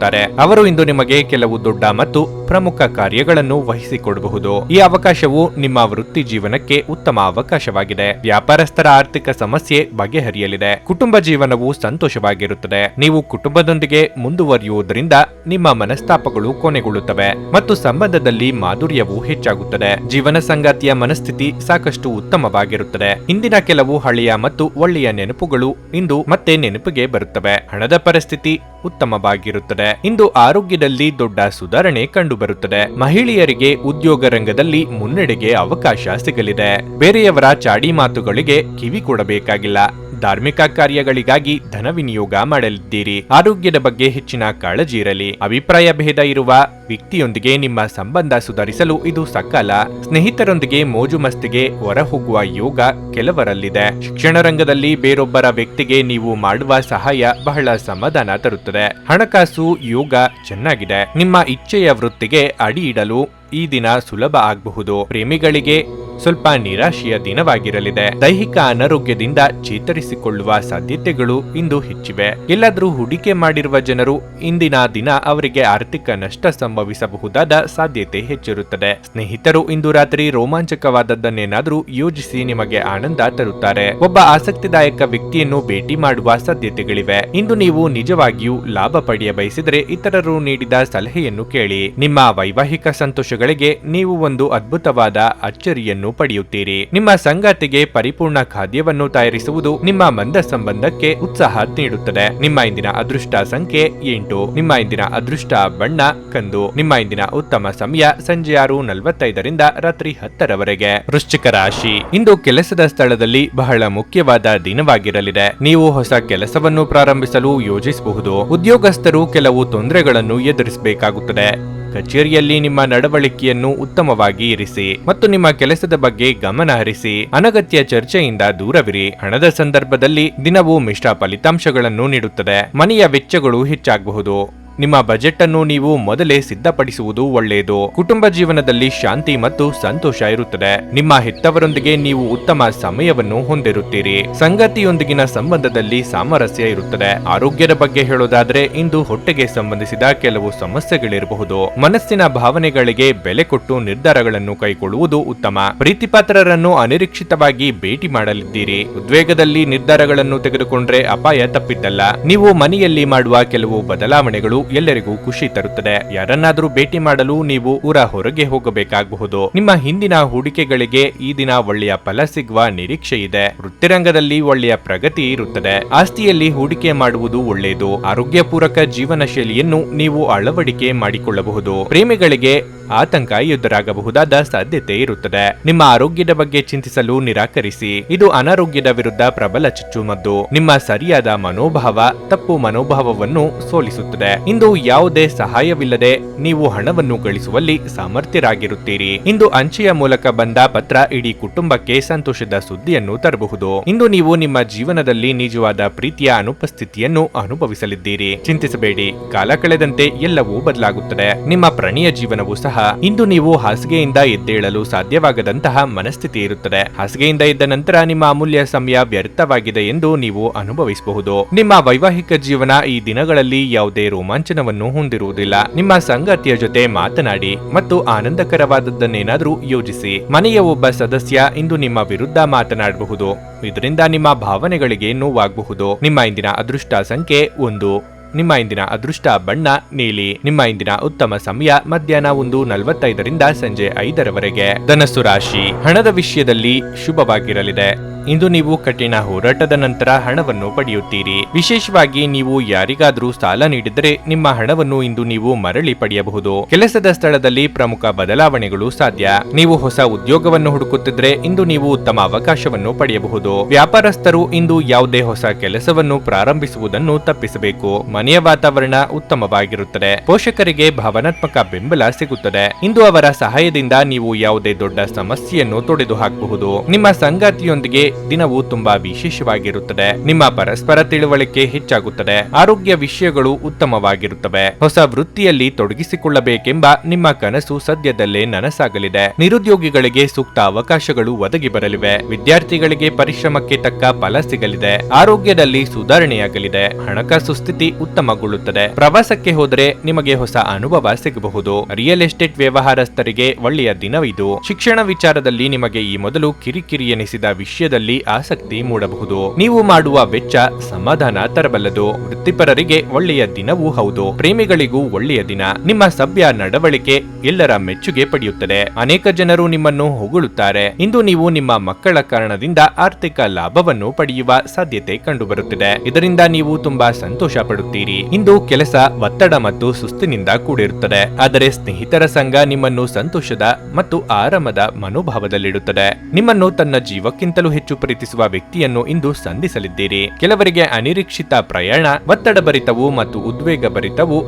Speaker 1: ಸಂತೋಷವಾಗುತ್ತಾರೆ ಅವರು ಇಂದು ನಿಮಗೆ ಕೆಲವು ದೊಡ್ಡ ಮತ್ತು ಪ್ರಮುಖ ಕಾರ್ಯಗಳನ್ನು ವಹಿಸಿಕೊಡಬಹುದು. ಈ ಅವಕಾಶವು ನಿಮ್ಮ ವೃತ್ತಿ ಜೀವನಕ್ಕೆ ಉತ್ತಮ ಅವಕಾಶವಾಗಿದೆ. ವ್ಯಾಪಾರಸ್ಥರ ಆರ್ಥಿಕ ಸಮಸ್ಯೆ ಬಗೆಹರಿಯಲಿದೆ. ಕುಟುಂಬ ಜೀವನವು ಸಂತೋಷವಾಗಿರುತ್ತದೆ. ನೀವು ಕುಟುಂಬದೊಂದಿಗೆ ಮುಂದುವರಿಯುವುದರಿಂದ ನಿಮ್ಮ ಮನಸ್ತಾಪಗಳು ಕೊನೆಗೊಳ್ಳುತ್ತವೆ ಮತ್ತು ಸಂಬಂಧದಲ್ಲಿ ಮಾಧುರ್ಯವು ಹೆಚ್ಚಾಗುತ್ತದೆ. ಜೀವನ ಸಂಗಾತಿಯ ಮನಸ್ಥಿತಿ ಸಾಕಷ್ಟು ಉತ್ತಮವಾಗಿರುತ್ತದೆ. ಇಂದಿನ ಕೆಲವು ಹಳೆಯ ಮತ್ತು ಒಳ್ಳೆಯ ನೆನಪುಗಳು ಇಂದು ಮತ್ತೆ ನೆನಪಿಗೆ ಬರುತ್ತವೆ. ಹಣದ ಪರಿಸ್ಥಿತಿ ಉತ್ತಮವಾಗಿರುತ್ತದೆ. ಇಂದು ಆರೋಗ್ಯದಲ್ಲಿ ದೊಡ್ಡ ಸುಧಾರಣೆ ಕಂಡುಬರುತ್ತದೆ ಮಹಿಳೆಯರಿಗೆ ಉದ್ಯೋಗ ರಂಗದಲ್ಲಿ ಮುನ್ನಡೆಗೆ ಅವಕಾಶ ಸಿಗಲಿದೆ. ಬೇರೆಯವರ ಚಾಡಿ ಮಾತುಗಳಿಗೆ ಕಿವಿ ಕೊಡಬೇಕಾಗಿಲ್ಲ. ಧಾರ್ಮಿಕ ಕಾರ್ಯಗಳಿಗಾಗಿ ಧನ ವಿನಿಯೋಗ ಮಾಡಲಿದ್ದೀರಿ. ಆರೋಗ್ಯದ ಬಗ್ಗೆ ಹೆಚ್ಚಿನ ಕಾಳಜಿ ಇರಲಿ. ಅಭಿಪ್ರಾಯ ಭೇದ ಇರುವ ವ್ಯಕ್ತಿಯೊಂದಿಗೆ ನಿಮ್ಮ ಸಂಬಂಧ ಸುಧಾರಿಸಲು ಇದು ಸಕಾಲ. ಸ್ನೇಹಿತರೊಂದಿಗೆ ಮೋಜು ಮಸ್ತಿಗೆ ಹೊರಹೋಗುವ ಯೋಗ ಕೆಲವರಲ್ಲಿದೆ. ಶಿಕ್ಷಣ ರಂಗದಲ್ಲಿ ಬೇರೊಬ್ಬರ ವ್ಯಕ್ತಿಗೆ ನೀವು ಮಾಡುವ ಸಹಾಯ ಬಹಳ ಸಮಾಧಾನ ತರುತ್ತದೆ. ಹಣಕಾಸು ಯೋಗ ಚೆನ್ನಾಗಿದೆ. ನಿಮ್ಮ ಇಚ್ಛೆಯ ವೃತ್ತಿಗೆ ಅಡಿ ಇಡಲು ಈ ದಿನ ಸುಲಭ ಆಗಬಹುದು. ಪ್ರೇಮಿಗಳಿಗೆ ಸ್ವಲ್ಪ ನಿರಾಶೆಯ ದಿನವಾಗಿರಲಿದೆ. ದೈಹಿಕ ಅನಾರೋಗ್ಯದಿಂದ ಚೇತರಿಸಿಕೊಳ್ಳುವ ಸಾಧ್ಯತೆಗಳು ಇಂದು ಹೆಚ್ಚಿವೆ. ಎಲ್ಲಾದರೂ ಹೂಡಿಕೆ ಮಾಡಿರುವ ಜನರು ಇಂದಿನ ದಿನ ಅವರಿಗೆ ಆರ್ಥಿಕ ನಷ್ಟ ಸಂಭವಿಸಬಹುದಾದ ಸಾಧ್ಯತೆ ಹೆಚ್ಚಿರುತ್ತದೆ. ಸ್ನೇಹಿತರು ಇಂದು ರಾತ್ರಿ ರೋಮಾಂಚಕವಾದದ್ದನ್ನೇನಾದರೂ ಯೋಜಿಸಿ ನಿಮಗೆ ಆನಂದ ತರುತ್ತಾರೆ. ಒಬ್ಬ ಆಸಕ್ತಿದಾಯಕ ವ್ಯಕ್ತಿಯನ್ನು ಭೇಟಿ ಮಾಡುವ ಸಾಧ್ಯತೆಗಳಿವೆ. ಇಂದು ನೀವು ನಿಜವಾಗಿಯೂ ಲಾಭ ಪಡೆಯ ಬಯಸಿದರೆ ಇತರರು ನೀಡಿದ ಸಲಹೆಯನ್ನು ಕೇಳಿ. ನಿಮ್ಮ ವೈವಾಹಿಕ ಸಂತೋಷಗಳಿಗೆ ನೀವು ಒಂದು ಅದ್ಭುತವಾದ ಅಚ್ಚರಿಯನ್ನು ಪಡೆಯುತ್ತೀರಿ. ನಿಮ್ಮ ಸಂಗಾತಿಗೆ ಪರಿಪೂರ್ಣ ಖಾದ್ಯವನ್ನು ತಯಾರಿಸುವುದು ನಿಮ್ಮ ಮಂದ ಸಂಬಂಧಕ್ಕೆ ಉತ್ಸಾಹ ನೀಡುತ್ತದೆ. ನಿಮ್ಮ ಇಂದಿನ ಅದೃಷ್ಟ ಸಂಖ್ಯೆ ಎಂಟು. ನಿಮ್ಮ ಇಂದಿನ ಅದೃಷ್ಟ ಬಣ್ಣ ಕಂದು. ನಿಮ್ಮ ಇಂದಿನ ಉತ್ತಮ ಸಮಯ ಸಂಜೆ ಆರು ನಲವತ್ತೈದರಿಂದ ರಾತ್ರಿ ಹತ್ತರವರೆಗೆ. ವೃಶ್ಚಿಕ ರಾಶಿ. ಇಂದು ಕೆಲಸದ ಸ್ಥಳದಲ್ಲಿ ಬಹಳ ಮುಖ್ಯವಾದ ದಿನವಾಗಿರಲಿದೆ. ನೀವು ಹೊಸ ಕೆಲಸವನ್ನು ಪ್ರಾರಂಭಿಸಲು ಯೋಜಿಸಬಹುದು. ಉದ್ಯೋಗಸ್ಥರು ಕೆಲವು ತೊಂದರೆಗಳನ್ನು ಎದುರಿಸಬೇಕಾಗುತ್ತದೆ. ಕಚೇರಿಯಲ್ಲಿ ನಿಮ್ಮ ನಡವಳಿಕೆಯನ್ನು ಉತ್ತಮವಾಗಿ ಇರಿಸಿ ಮತ್ತು ನಿಮ್ಮ ಕೆಲಸದ ಬಗ್ಗೆ ಗಮನ ಹರಿಸಿ ಅನಗತ್ಯ ಚರ್ಚೆಯಿಂದ ದೂರವಿರಿ. ಹಣದ ಸಂದರ್ಭದಲ್ಲಿ ದಿನವೂ ಮಿಶ್ರ ಫಲಿತಾಂಶಗಳನ್ನು ನೀಡುತ್ತದೆ. ಮನೆಯ ವೆಚ್ಚಗಳು ಹೆಚ್ಚಾಗಬಹುದು. ನಿಮ್ಮ ಬಜೆಟ್ ಅನ್ನು ನೀವು ಮೊದಲೇ ಸಿದ್ಧಪಡಿಸುವುದು ಒಳ್ಳೆಯದು. ಕುಟುಂಬ ಜೀವನದಲ್ಲಿ ಶಾಂತಿ ಮತ್ತು ಸಂತೋಷ ಇರುತ್ತದೆ. ನಿಮ್ಮ ಹೆತ್ತವರೊಂದಿಗೆ ನೀವು ಉತ್ತಮ ಸಮಯವನ್ನು ಹೊಂದಿರುತ್ತೀರಿ. ಸಂಗತಿಯೊಂದಿಗಿನ ಸಂಬಂಧದಲ್ಲಿ ಸಾಮರಸ್ಯ ಇರುತ್ತದೆ. ಆರೋಗ್ಯದ ಬಗ್ಗೆ ಹೇಳೋದಾದ್ರೆ, ಇಂದು ಹೊಟ್ಟೆಗೆ ಸಂಬಂಧಿಸಿದ ಕೆಲವು ಸಮಸ್ಯೆಗಳಿರಬಹುದು. ಮನಸ್ಸಿನ ಭಾವನೆಗಳಿಗೆ ಬೆಲೆ ಕೊಟ್ಟು ನಿರ್ಧಾರಗಳನ್ನು ಕೈಗೊಳ್ಳುವುದು ಉತ್ತಮ. ಪ್ರೀತಿಪಾತ್ರರನ್ನು ಅನಿರೀಕ್ಷಿತವಾಗಿ ಭೇಟಿ ಮಾಡಲಿದ್ದೀರಿ. ಉದ್ವೇಗದಲ್ಲಿ ನಿರ್ಧಾರಗಳನ್ನು ತೆಗೆದುಕೊಂಡ್ರೆ ಅಪಾಯ ತಪ್ಪಿದ್ದಲ್ಲ ನೀವು ಮನೆಯಲ್ಲಿ ಮಾಡುವ ಕೆಲವು ಬದಲಾವಣೆಗಳು ಎಲ್ಲರಿಗೂ ಖುಷಿ ತರುತ್ತದೆ. ಯಾರನ್ನಾದರೂ ಭೇಟಿ ಮಾಡಲು ನೀವು ಊರ ಹೊರಗೆ ಹೋಗಬೇಕಾಗಬಹುದು. ನಿಮ್ಮ ಹಿಂದಿನ ಹೂಡಿಕೆಗಳಿಗೆ ಈ ದಿನ ಒಳ್ಳೆಯ ಫಲ ಸಿಗುವ ನಿರೀಕ್ಷೆ ಇದೆ. ವೃತ್ತಿರಂಗದಲ್ಲಿ ಒಳ್ಳೆಯ ಪ್ರಗತಿ ಇರುತ್ತದೆ. ಆಸ್ತಿಯಲ್ಲಿ ಹೂಡಿಕೆ ಮಾಡುವುದು ಒಳ್ಳೆಯದು. ಆರೋಗ್ಯಪೂರಕ ಜೀವನ ಶೈಲಿಯನ್ನು ನೀವು ಅಳವಡಿಕೆ ಮಾಡಿಕೊಳ್ಳಬಹುದು. ಪ್ರೇಮಿಗಳಿಗೆ ಆತಂಕ ಎದುರಾಗಬಹುದಾದ ಸಾಧ್ಯತೆ ಇರುತ್ತದೆ. ನಿಮ್ಮ ಆರೋಗ್ಯದ ಬಗ್ಗೆ ಚಿಂತಿಸಲು ನಿರಾಕರಿಸಿ. ಇದು ಅನಾರೋಗ್ಯದ ವಿರುದ್ಧ ಪ್ರಬಲ ಚುಚ್ಚುಮದ್ದು. ನಿಮ್ಮ ಸರಿಯಾದ ಮನೋಭಾವ, ತಪ್ಪು ಮನೋಭಾವವನ್ನು ಸೋಲಿಸುತ್ತದೆ. ಇಂದು ಯಾವುದೇ ಸಹಾಯವಿಲ್ಲದೆ ನೀವು ಹಣವನ್ನು ಗಳಿಸುವಲ್ಲಿ ಸಾಮರ್ಥ್ಯರಾಗಿರುತ್ತೀರಿ. ಇಂದು ಅಂಚೆಯ ಮೂಲಕ ಬಂದ ಪತ್ರ ಇಡೀ ಕುಟುಂಬಕ್ಕೆ ಸಂತೋಷದ ಸುದ್ದಿಯನ್ನು ತರಬಹುದು. ಇಂದು ನೀವು ನಿಮ್ಮ ಜೀವನದಲ್ಲಿ ನಿಜವಾದ ಪ್ರೀತಿಯ ಅನುಪಸ್ಥಿತಿಯನ್ನು ಅನುಭವಿಸಲಿದ್ದೀರಿ. ಚಿಂತಿಸಬೇಡಿ. ಕಾಲ ಕಳೆದಂತೆ ಎಲ್ಲವೂ ಬದಲಾಗುತ್ತದೆ. ನಿಮ್ಮ ಪ್ರಣಿಯ ಜೀವನವೂ ಸಹ ಇಂದು ನೀವು ಹಾಸಿಗೆಯಿಂದ ಎದ್ದೇಳಲು ಸಾಧ್ಯವಾಗದಂತಹ ಮನಸ್ಥಿತಿ ಇರುತ್ತದೆ. ಹಾಸಿಗೆಯಿಂದ ಎದ್ದ ನಂತರ ನಿಮ್ಮ ಅಮೂಲ್ಯ ಸಮಯ ವ್ಯರ್ಥವಾಗಿದೆ ಎಂದು ನೀವು ಅನುಭವಿಸಬಹುದು. ನಿಮ್ಮ ವೈವಾಹಿಕ ಜೀವನ ಈ ದಿನಗಳಲ್ಲಿ ಯಾವುದೇ ರೋಮಾಂಚನವನ್ನು ಹೊಂದಿರುವುದಿಲ್ಲ. ನಿಮ್ಮ ಸಂಗಾತಿಯ ಜೊತೆ ಮಾತನಾಡಿ ಮತ್ತು ಆನಂದಕರವಾದದ್ದನ್ನೇನಾದರೂ ಯೋಜಿಸಿ. ಮನೆಯ ಒಬ್ಬ ಸದಸ್ಯ ಇಂದು ನಿಮ್ಮ ವಿರುದ್ಧ ಮಾತನಾಡಬಹುದು. ಇದರಿಂದ ನಿಮ್ಮ ಭಾವನೆಗಳಿಗೆ ನೋವಾಗಬಹುದು. ನಿಮ್ಮ ಇಂದಿನ ಅದೃಷ್ಟ ಸಂಖ್ಯೆ ಒಂದು. ನಿಮ್ಮ ಇಂದಿನ ಅದೃಷ್ಟ ಬಣ್ಣ, ನೀಲಿ. ನಿಮ್ಮ ಇಂದಿನ ಉತ್ತಮ ಸಮಯ ಮಧ್ಯಾಹ್ನ ಒಂದು ನಲವತ್ತೈದರಿಂದ ಸಂಜೆ ಐದರವರೆಗೆ. ಧನಸ್ಸು ರಾಶಿ. ಹಣದ ವಿಷಯದಲ್ಲಿ ಶುಭವಾಗಿರಲಿದೆ. ಇಂದು ನೀವು ಕಠಿಣ ಹೋರಾಟದ ನಂತರ ಹಣವನ್ನು ಪಡೆಯುತ್ತೀರಿ. ವಿಶೇಷವಾಗಿ ನೀವು ಯಾರಿಗಾದರೂ ಸಾಲ ನೀಡಿದರೆ ನಿಮ್ಮ ಹಣವನ್ನು ಇಂದು ನೀವು ಮರಳಿ ಪಡೆಯಬಹುದು. ಕೆಲಸದ ಸ್ಥಳದಲ್ಲಿ ಪ್ರಮುಖ ಬದಲಾವಣೆಗಳು ಸಾಧ್ಯ. ನೀವು ಹೊಸ ಉದ್ಯೋಗವನ್ನು ಹುಡುಕುತ್ತಿದ್ರೆ ಇಂದು ನೀವು ಉತ್ತಮ ಅವಕಾಶವನ್ನು ಪಡೆಯಬಹುದು. ವ್ಯಾಪಾರಸ್ಥರು ಇಂದು ಯಾವುದೇ ಹೊಸ ಕೆಲಸವನ್ನು ಪ್ರಾರಂಭಿಸುವುದನ್ನು ತಪ್ಪಿಸಬೇಕು. ಮನೆಯ ವಾತಾವರಣ ಉತ್ತಮವಾಗಿರುತ್ತದೆ. ಪೋಷಕರಿಗೆ ಭಾವನಾತ್ಮಕ ಬೆಂಬಲ ಸಿಗುತ್ತದೆ. ಇಂದು ಅವರ ಸಹಾಯದಿಂದ ನೀವು ಯಾವುದೇ ದೊಡ್ಡ ಸಮಸ್ಯೆಯನ್ನು ತೊಡೆದು ಹಾಕಬಹುದು ನಿಮ್ಮ ಸಂಗಾತಿಯೊಂದಿಗೆ ದಿನವು ತುಂಬಾ ವಿಶೇಷವಾಗಿರುತ್ತದೆ. ನಿಮ್ಮ ಪರಸ್ಪರ ತಿಳುವಳಿಕೆ ಹೆಚ್ಚಾಗುತ್ತದೆ. ಆರೋಗ್ಯ ವಿಷಯಗಳು ಉತ್ತಮವಾಗಿರುತ್ತವೆ. ಹೊಸ ವೃತ್ತಿಯಲ್ಲಿ ತೊಡಗಿಸಿಕೊಳ್ಳಬೇಕೆಂಬ ನಿಮ್ಮ ಕನಸು ಸದ್ಯದಲ್ಲೇ ನನಸಾಗಲಿದೆ. ನಿರುದ್ಯೋಗಿಗಳಿಗೆ ಸೂಕ್ತ ಅವಕಾಶಗಳು ಒದಗಿ ಬರಲಿವೆ. ವಿದ್ಯಾರ್ಥಿಗಳಿಗೆ ಪರಿಶ್ರಮಕ್ಕೆ ತಕ್ಕ ಫಲ ಸಿಗಲಿದೆ. ಆರೋಗ್ಯದಲ್ಲಿ ಸುಧಾರಣೆಯಾಗಲಿದೆ. ಹಣಕಾಸು ಸ್ಥಿತಿ ಉತ್ತಮಗೊಳ್ಳುತ್ತದೆ. ಪ್ರವಾಸಕ್ಕೆ ಹೋದರೆ ನಿಮಗೆ ಹೊಸ ಅನುಭವ ಸಿಗಬಹುದು. ರಿಯಲ್ ಎಸ್ಟೇಟ್ ವ್ಯವಹಾರಸ್ಥರಿಗೆ ಒಳ್ಳೆಯ ದಿನವಿದು. ಶಿಕ್ಷಣ ವಿಚಾರದಲ್ಲಿ ನಿಮಗೆ ಈ ಮೊದಲು ಕಿರಿಕಿರಿ ಎನಿಸಿದ ವಿಷಯದಲ್ಲಿ ಕೆಲಸದಲ್ಲಿ ಆಸಕ್ತಿ ಮೂಡಬಹುದು. ನೀವು ಮಾಡುವ ವೆಚ್ಚ ಸಮಾಧಾನ ತರಬಲ್ಲದು. ವೃತ್ತಿಪರರಿಗೆ ಒಳ್ಳೆಯ ದಿನವೂ ಹೌದು. ಪ್ರೇಮಿಗಳಿಗೂ ಒಳ್ಳೆಯ ದಿನ. ನಿಮ್ಮ ಸಭ್ಯ ನಡವಳಿಕೆ ಎಲ್ಲರ ಮೆಚ್ಚುಗೆ ಪಡೆಯುತ್ತದೆ. ಅನೇಕ ಜನರು ನಿಮ್ಮನ್ನು ಹೊಗಳುತ್ತಾರೆ. ಇಂದು ನೀವು ನಿಮ್ಮ ಮಕ್ಕಳ ಕಾರಣದಿಂದ ಆರ್ಥಿಕ ಲಾಭವನ್ನು ಪಡೆಯುವ ಸಾಧ್ಯತೆ ಕಂಡುಬರುತ್ತಿದೆ. ಇದರಿಂದ ನೀವು ತುಂಬಾ ಸಂತೋಷ ಪಡುತ್ತೀರಿ. ಇಂದು ಕೆಲಸ, ಒತ್ತಡ ಮತ್ತು ಸುಸ್ತಿನಿಂದ ಕೂಡಿರುತ್ತದೆ. ಆದರೆ ಸ್ನೇಹಿತರ ಸಂಘ ನಿಮ್ಮನ್ನು ಸಂತೋಷದ ಮತ್ತು ಆರಾಮದ ಮನೋಭಾವದಲ್ಲಿಡುತ್ತದೆ. ನಿಮ್ಮನ್ನು ತನ್ನ ಜೀವಕ್ಕಿಂತಲೂ ಹೆಚ್ಚು ಪ್ರೀತಿಸುವ ವ್ಯಕ್ತಿಯನ್ನು ಇಂದು ಸಂಧಿಸಲಿದ್ದೀರಿ. ಕೆಲವರಿಗೆ ಅನಿರೀಕ್ಷಿತ ಪ್ರಯಾಣ ಒತ್ತಡ ಭರಿತವು ಮತ್ತು ಉದ್ವೇಗ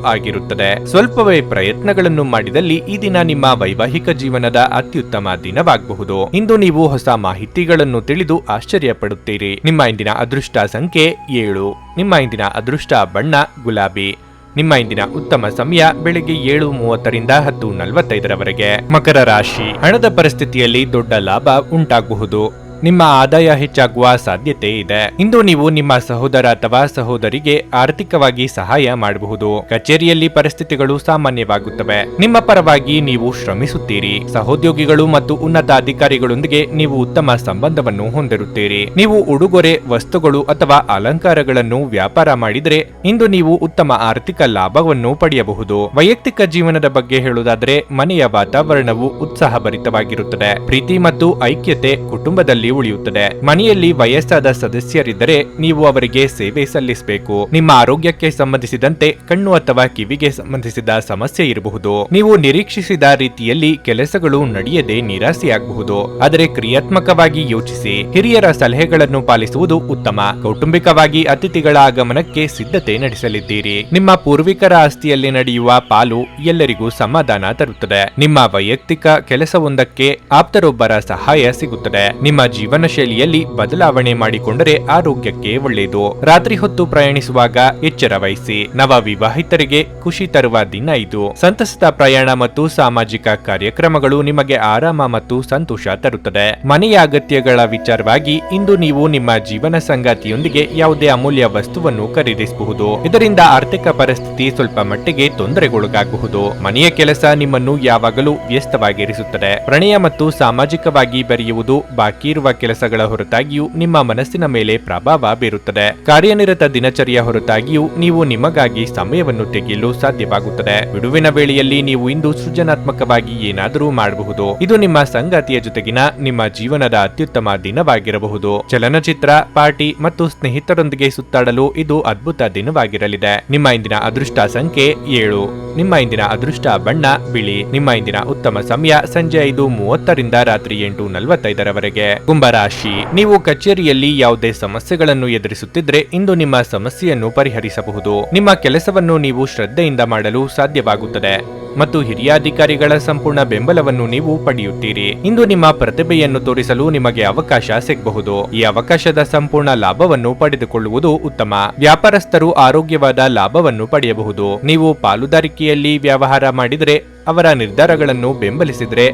Speaker 1: ಆಗಿರುತ್ತದೆ. ಸ್ವಲ್ಪವೇ ಪ್ರಯತ್ನಗಳನ್ನು ಮಾಡಿದಲ್ಲಿ ಈ ದಿನ ನಿಮ್ಮ ವೈವಾಹಿಕ ಜೀವನದ ಅತ್ಯುತ್ತಮ ದಿನವಾಗಬಹುದು. ಇಂದು ನೀವು ಹೊಸ ಮಾಹಿತಿಗಳನ್ನು ತಿಳಿದು ಆಶ್ಚರ್ಯ ಪಡುತ್ತೀರಿ ನಿಮ್ಮ ಇಂದಿನ ಅದೃಷ್ಟ ಸಂಖ್ಯೆ ಏಳು. ನಿಮ್ಮ ಇಂದಿನ ಅದೃಷ್ಟ ಬಣ್ಣ, ಗುಲಾಬಿ. ನಿಮ್ಮ ಇಂದಿನ ಉತ್ತಮ ಸಮಯ ಬೆಳಿಗ್ಗೆ ಏಳು ಮೂವತ್ತರಿಂದ ಹತ್ತು ನಲವತ್ತೈದರವರೆಗೆ. ಮಕರ ರಾಶಿ. ಹಣದ ಪರಿಸ್ಥಿತಿಯಲ್ಲಿ ದೊಡ್ಡ ಲಾಭ ಉಂಟಾಗಬಹುದು. ನಿಮ್ಮ ಆದಾಯ ಹೆಚ್ಚಾಗುವ ಸಾಧ್ಯತೆ ಇದೆ. ಇಂದು ನೀವು ನಿಮ್ಮ ಸಹೋದರ ಅಥವಾ ಸಹೋದರಿಗೆ ಆರ್ಥಿಕವಾಗಿ ಸಹಾಯ ಮಾಡಬಹುದು. ಕಚೇರಿಯಲ್ಲಿ ಪರಿಸ್ಥಿತಿಗಳು ಸಾಮಾನ್ಯವಾಗುತ್ತವೆ. ನಿಮ್ಮ ಪರವಾಗಿ ನೀವು ಶ್ರಮಿಸುತ್ತೀರಿ. ಸಹೋದ್ಯೋಗಿಗಳು ಮತ್ತು ಉನ್ನತ ಅಧಿಕಾರಿಗಳೊಂದಿಗೆ ನೀವು ಉತ್ತಮ ಸಂಬಂಧವನ್ನು ಹೊಂದಿರುತ್ತೀರಿ. ನೀವು ಉಡುಗೊರೆ, ವಸ್ತುಗಳು ಅಥವಾ ಅಲಂಕಾರಗಳನ್ನು ವ್ಯಾಪಾರ ಮಾಡಿದರೆ ಇಂದು ನೀವು ಉತ್ತಮ ಆರ್ಥಿಕ ಲಾಭವನ್ನು ಪಡೆಯಬಹುದು. ವೈಯಕ್ತಿಕ ಜೀವನದ ಬಗ್ಗೆ ಹೇಳುವುದಾದರೆ ಮನೆಯ ವಾತಾವರಣವು ಉತ್ಸಾಹಭರಿತವಾಗಿರುತ್ತದೆ. ಪ್ರೀತಿ ಮತ್ತು ಐಕ್ಯತೆ ಕುಟುಂಬದಲ್ಲಿ ಉಳಿಯುತ್ತದೆ. ಮನೆಯಲ್ಲಿ ವಯಸ್ಸಾದ ಸದಸ್ಯರಿದ್ದರೆ ನೀವು ಅವರಿಗೆ ಸೇವೆ ಸಲ್ಲಿಸಬೇಕು. ನಿಮ್ಮ ಆರೋಗ್ಯಕ್ಕೆ ಸಂಬಂಧಿಸಿದಂತೆ ಕಣ್ಣು ಅಥವಾ ಕಿವಿಗೆ ಸಂಬಂಧಿಸಿದ ಸಮಸ್ಯೆ ಇರಬಹುದು. ನೀವು ನಿರೀಕ್ಷಿಸಿದ ರೀತಿಯಲ್ಲಿ ಕೆಲಸಗಳು ನಡೆಯದೆ ನಿರಾಸೆಯಾಗಬಹುದು. ಆದರೆ ಕ್ರಿಯಾತ್ಮಕವಾಗಿ ಯೋಚಿಸಿ. ಹಿರಿಯರ ಸಲಹೆಗಳನ್ನು ಪಾಲಿಸುವುದು ಉತ್ತಮ. ಕೌಟುಂಬಿಕವಾಗಿ ಅತಿಥಿಗಳ ಆಗಮನಕ್ಕೆ ಸಿದ್ಧತೆ ನಡೆಸಲಿದ್ದೀರಿ. ನಿಮ್ಮ ಪೂರ್ವಿಕರ ಆಸ್ತಿಯಲ್ಲಿ ನಡೆಯುವ ಪಾಲು ಎಲ್ಲರಿಗೂ ಸಮಾಧಾನ ತರುತ್ತದೆ. ನಿಮ್ಮ ವೈಯಕ್ತಿಕ ಕೆಲಸವೊಂದಕ್ಕೆ ಆಪ್ತರೊಬ್ಬರ ಸಹಾಯ ಸಿಗುತ್ತದೆ. ನಿಮ್ಮ ಜೀವನ ಶೈಲಿಯಲ್ಲಿ ಬದಲಾವಣೆ ಮಾಡಿಕೊಂಡರೆ ಆರೋಗ್ಯಕ್ಕೆ ಒಳ್ಳೆಯದು. ರಾತ್ರಿ ಹೊತ್ತು ಪ್ರಯಾಣಿಸುವಾಗ ಎಚ್ಚರ ವಹಿಸಿ. ನವ ವಿವಾಹಿತರಿಗೆ ಖುಷಿ ತರುವ ದಿನ ಇದು. ಸಂತಸದ ಪ್ರಯಾಣ ಮತ್ತು ಸಾಮಾಜಿಕ ಕಾರ್ಯಕ್ರಮಗಳು ನಿಮಗೆ ಆರಾಮ ಮತ್ತು ಸಂತೋಷ ತರುತ್ತದೆ. ಮನೆಯ ಅಗತ್ಯಗಳ ವಿಚಾರವಾಗಿ ಇಂದು ನೀವು ನಿಮ್ಮ ಜೀವನ ಸಂಗಾತಿಯೊಂದಿಗೆ ಯಾವುದೇ ಅಮೂಲ್ಯ ವಸ್ತುವನ್ನು ಖರೀದಿಸಬಹುದು. ಇದರಿಂದ ಆರ್ಥಿಕ ಪರಿಸ್ಥಿತಿ ಸ್ವಲ್ಪ ಮಟ್ಟಿಗೆ ತೊಂದರೆಗೊಳಗಾಗಬಹುದು. ಮನೆಯ ಕೆಲಸ ನಿಮ್ಮನ್ನು ಯಾವಾಗಲೂ ವ್ಯಸ್ತವಾಗಿರಿಸುತ್ತದೆ. ಪ್ರಣಯ ಮತ್ತು ಸಾಮಾಜಿಕವಾಗಿ ಬೆರೆಯುವುದು ಬಾಕಿ ಇರುವ ಕೆಲಸಗಳ ಹೊರತಾಗಿಯೂ ನಿಮ್ಮ ಮನಸ್ಸಿನ ಮೇಲೆ ಪ್ರಭಾವ ಬೀರುತ್ತದೆ. ಕಾರ್ಯನಿರತ ದಿನಚರಿಯ ಹೊರತಾಗಿಯೂ ನೀವು ನಿಮಗಾಗಿ ಸಮಯವನ್ನು ತೆಗೆಯಲು ಸಾಧ್ಯವಾಗುತ್ತದೆ. ಬಿಡುವಿನ ವೇಳೆಯಲ್ಲಿ ನೀವು ಇಂದು ಸೃಜನಾತ್ಮಕವಾಗಿ ಏನಾದರೂ ಮಾಡಬಹುದು. ಇದು ನಿಮ್ಮ ಸಂಗಾತಿಯ ಜೊತೆಗಿನ ನಿಮ್ಮ ಜೀವನದ ಅತ್ಯುತ್ತಮ ದಿನವಾಗಿರಬಹುದು. ಚಲನಚಿತ್ರ, ಪಾರ್ಟಿ ಮತ್ತು ಸ್ನೇಹಿತರೊಂದಿಗೆ ಸುತ್ತಾಡಲು ಇದು ಅದ್ಭುತ ದಿನವಾಗಿರಲಿದೆ. ನಿಮ್ಮ ಇಂದಿನ ಅದೃಷ್ಟ ಸಂಖ್ಯೆ ಏಳು. ನಿಮ್ಮ ಇಂದಿನ ಅದೃಷ್ಟ ಬಣ್ಣ, ಬಿಳಿ. ನಿಮ್ಮ ಇಂದಿನ ಉತ್ತಮ ಸಮಯ ಸಂಜೆ ಐದು ಮೂವತ್ತರಿಂದ ರಾತ್ರಿ ಎಂಟು ನಲವತ್ತೈದರವರೆಗೆ. ಕುಂಭರಾಶಿ ನೀವು ಕಚೇರಿಯಲ್ಲಿ ಯಾವುದೇ ಸಮಸ್ಯೆಗಳನ್ನು ಎದುರಿಸುತ್ತಿದ್ರೆ ಇಂದು ನಿಮ್ಮ ಸಮಸ್ಯೆಯನ್ನು ಪರಿಹರಿಸಬಹುದು. ನಿಮ್ಮ ಕೆಲಸವನ್ನು ನೀವು ಶ್ರದ್ಧೆಯಿಂದ ಮಾಡಲು ಸಾಧ್ಯವಾಗುತ್ತದೆ. ಮತ್ತು ಹಿರಿಯ ಅಧಿಕಾರಿಗಳ ಸಂಪೂರ್ಣ ಬೆಂಬಲವನ್ನು ನೀವು ಪಡೆಯುತ್ತೀರಿ. ಇಂದು ನಿಮ್ಮ ಪ್ರತಿಭೆಯನ್ನು ತೋರಿಸಲು ನಿಮಗೆ ಅವಕಾಶ ಸಿಗಬಹುದು. ಈ ಅವಕಾಶದ ಸಂಪೂರ್ಣ ಲಾಭವನ್ನು ಪಡೆದುಕೊಳ್ಳುವುದು ಉತ್ತಮ. ವ್ಯಾಪಾರಸ್ಥರು ಆರೋಗ್ಯವಾದ ಲಾಭವನ್ನು ಪಡೆಯಬಹುದು. ನೀವು ಪಾಲುದಾರಿಕೆಯಲ್ಲಿ ವ್ಯವಹಾರ ಮಾಡಿದರೆ ಅವರ ನಿರ್ಧಾರಗಳನ್ನು ಬೆಂಬಲಿಸಿದರೆ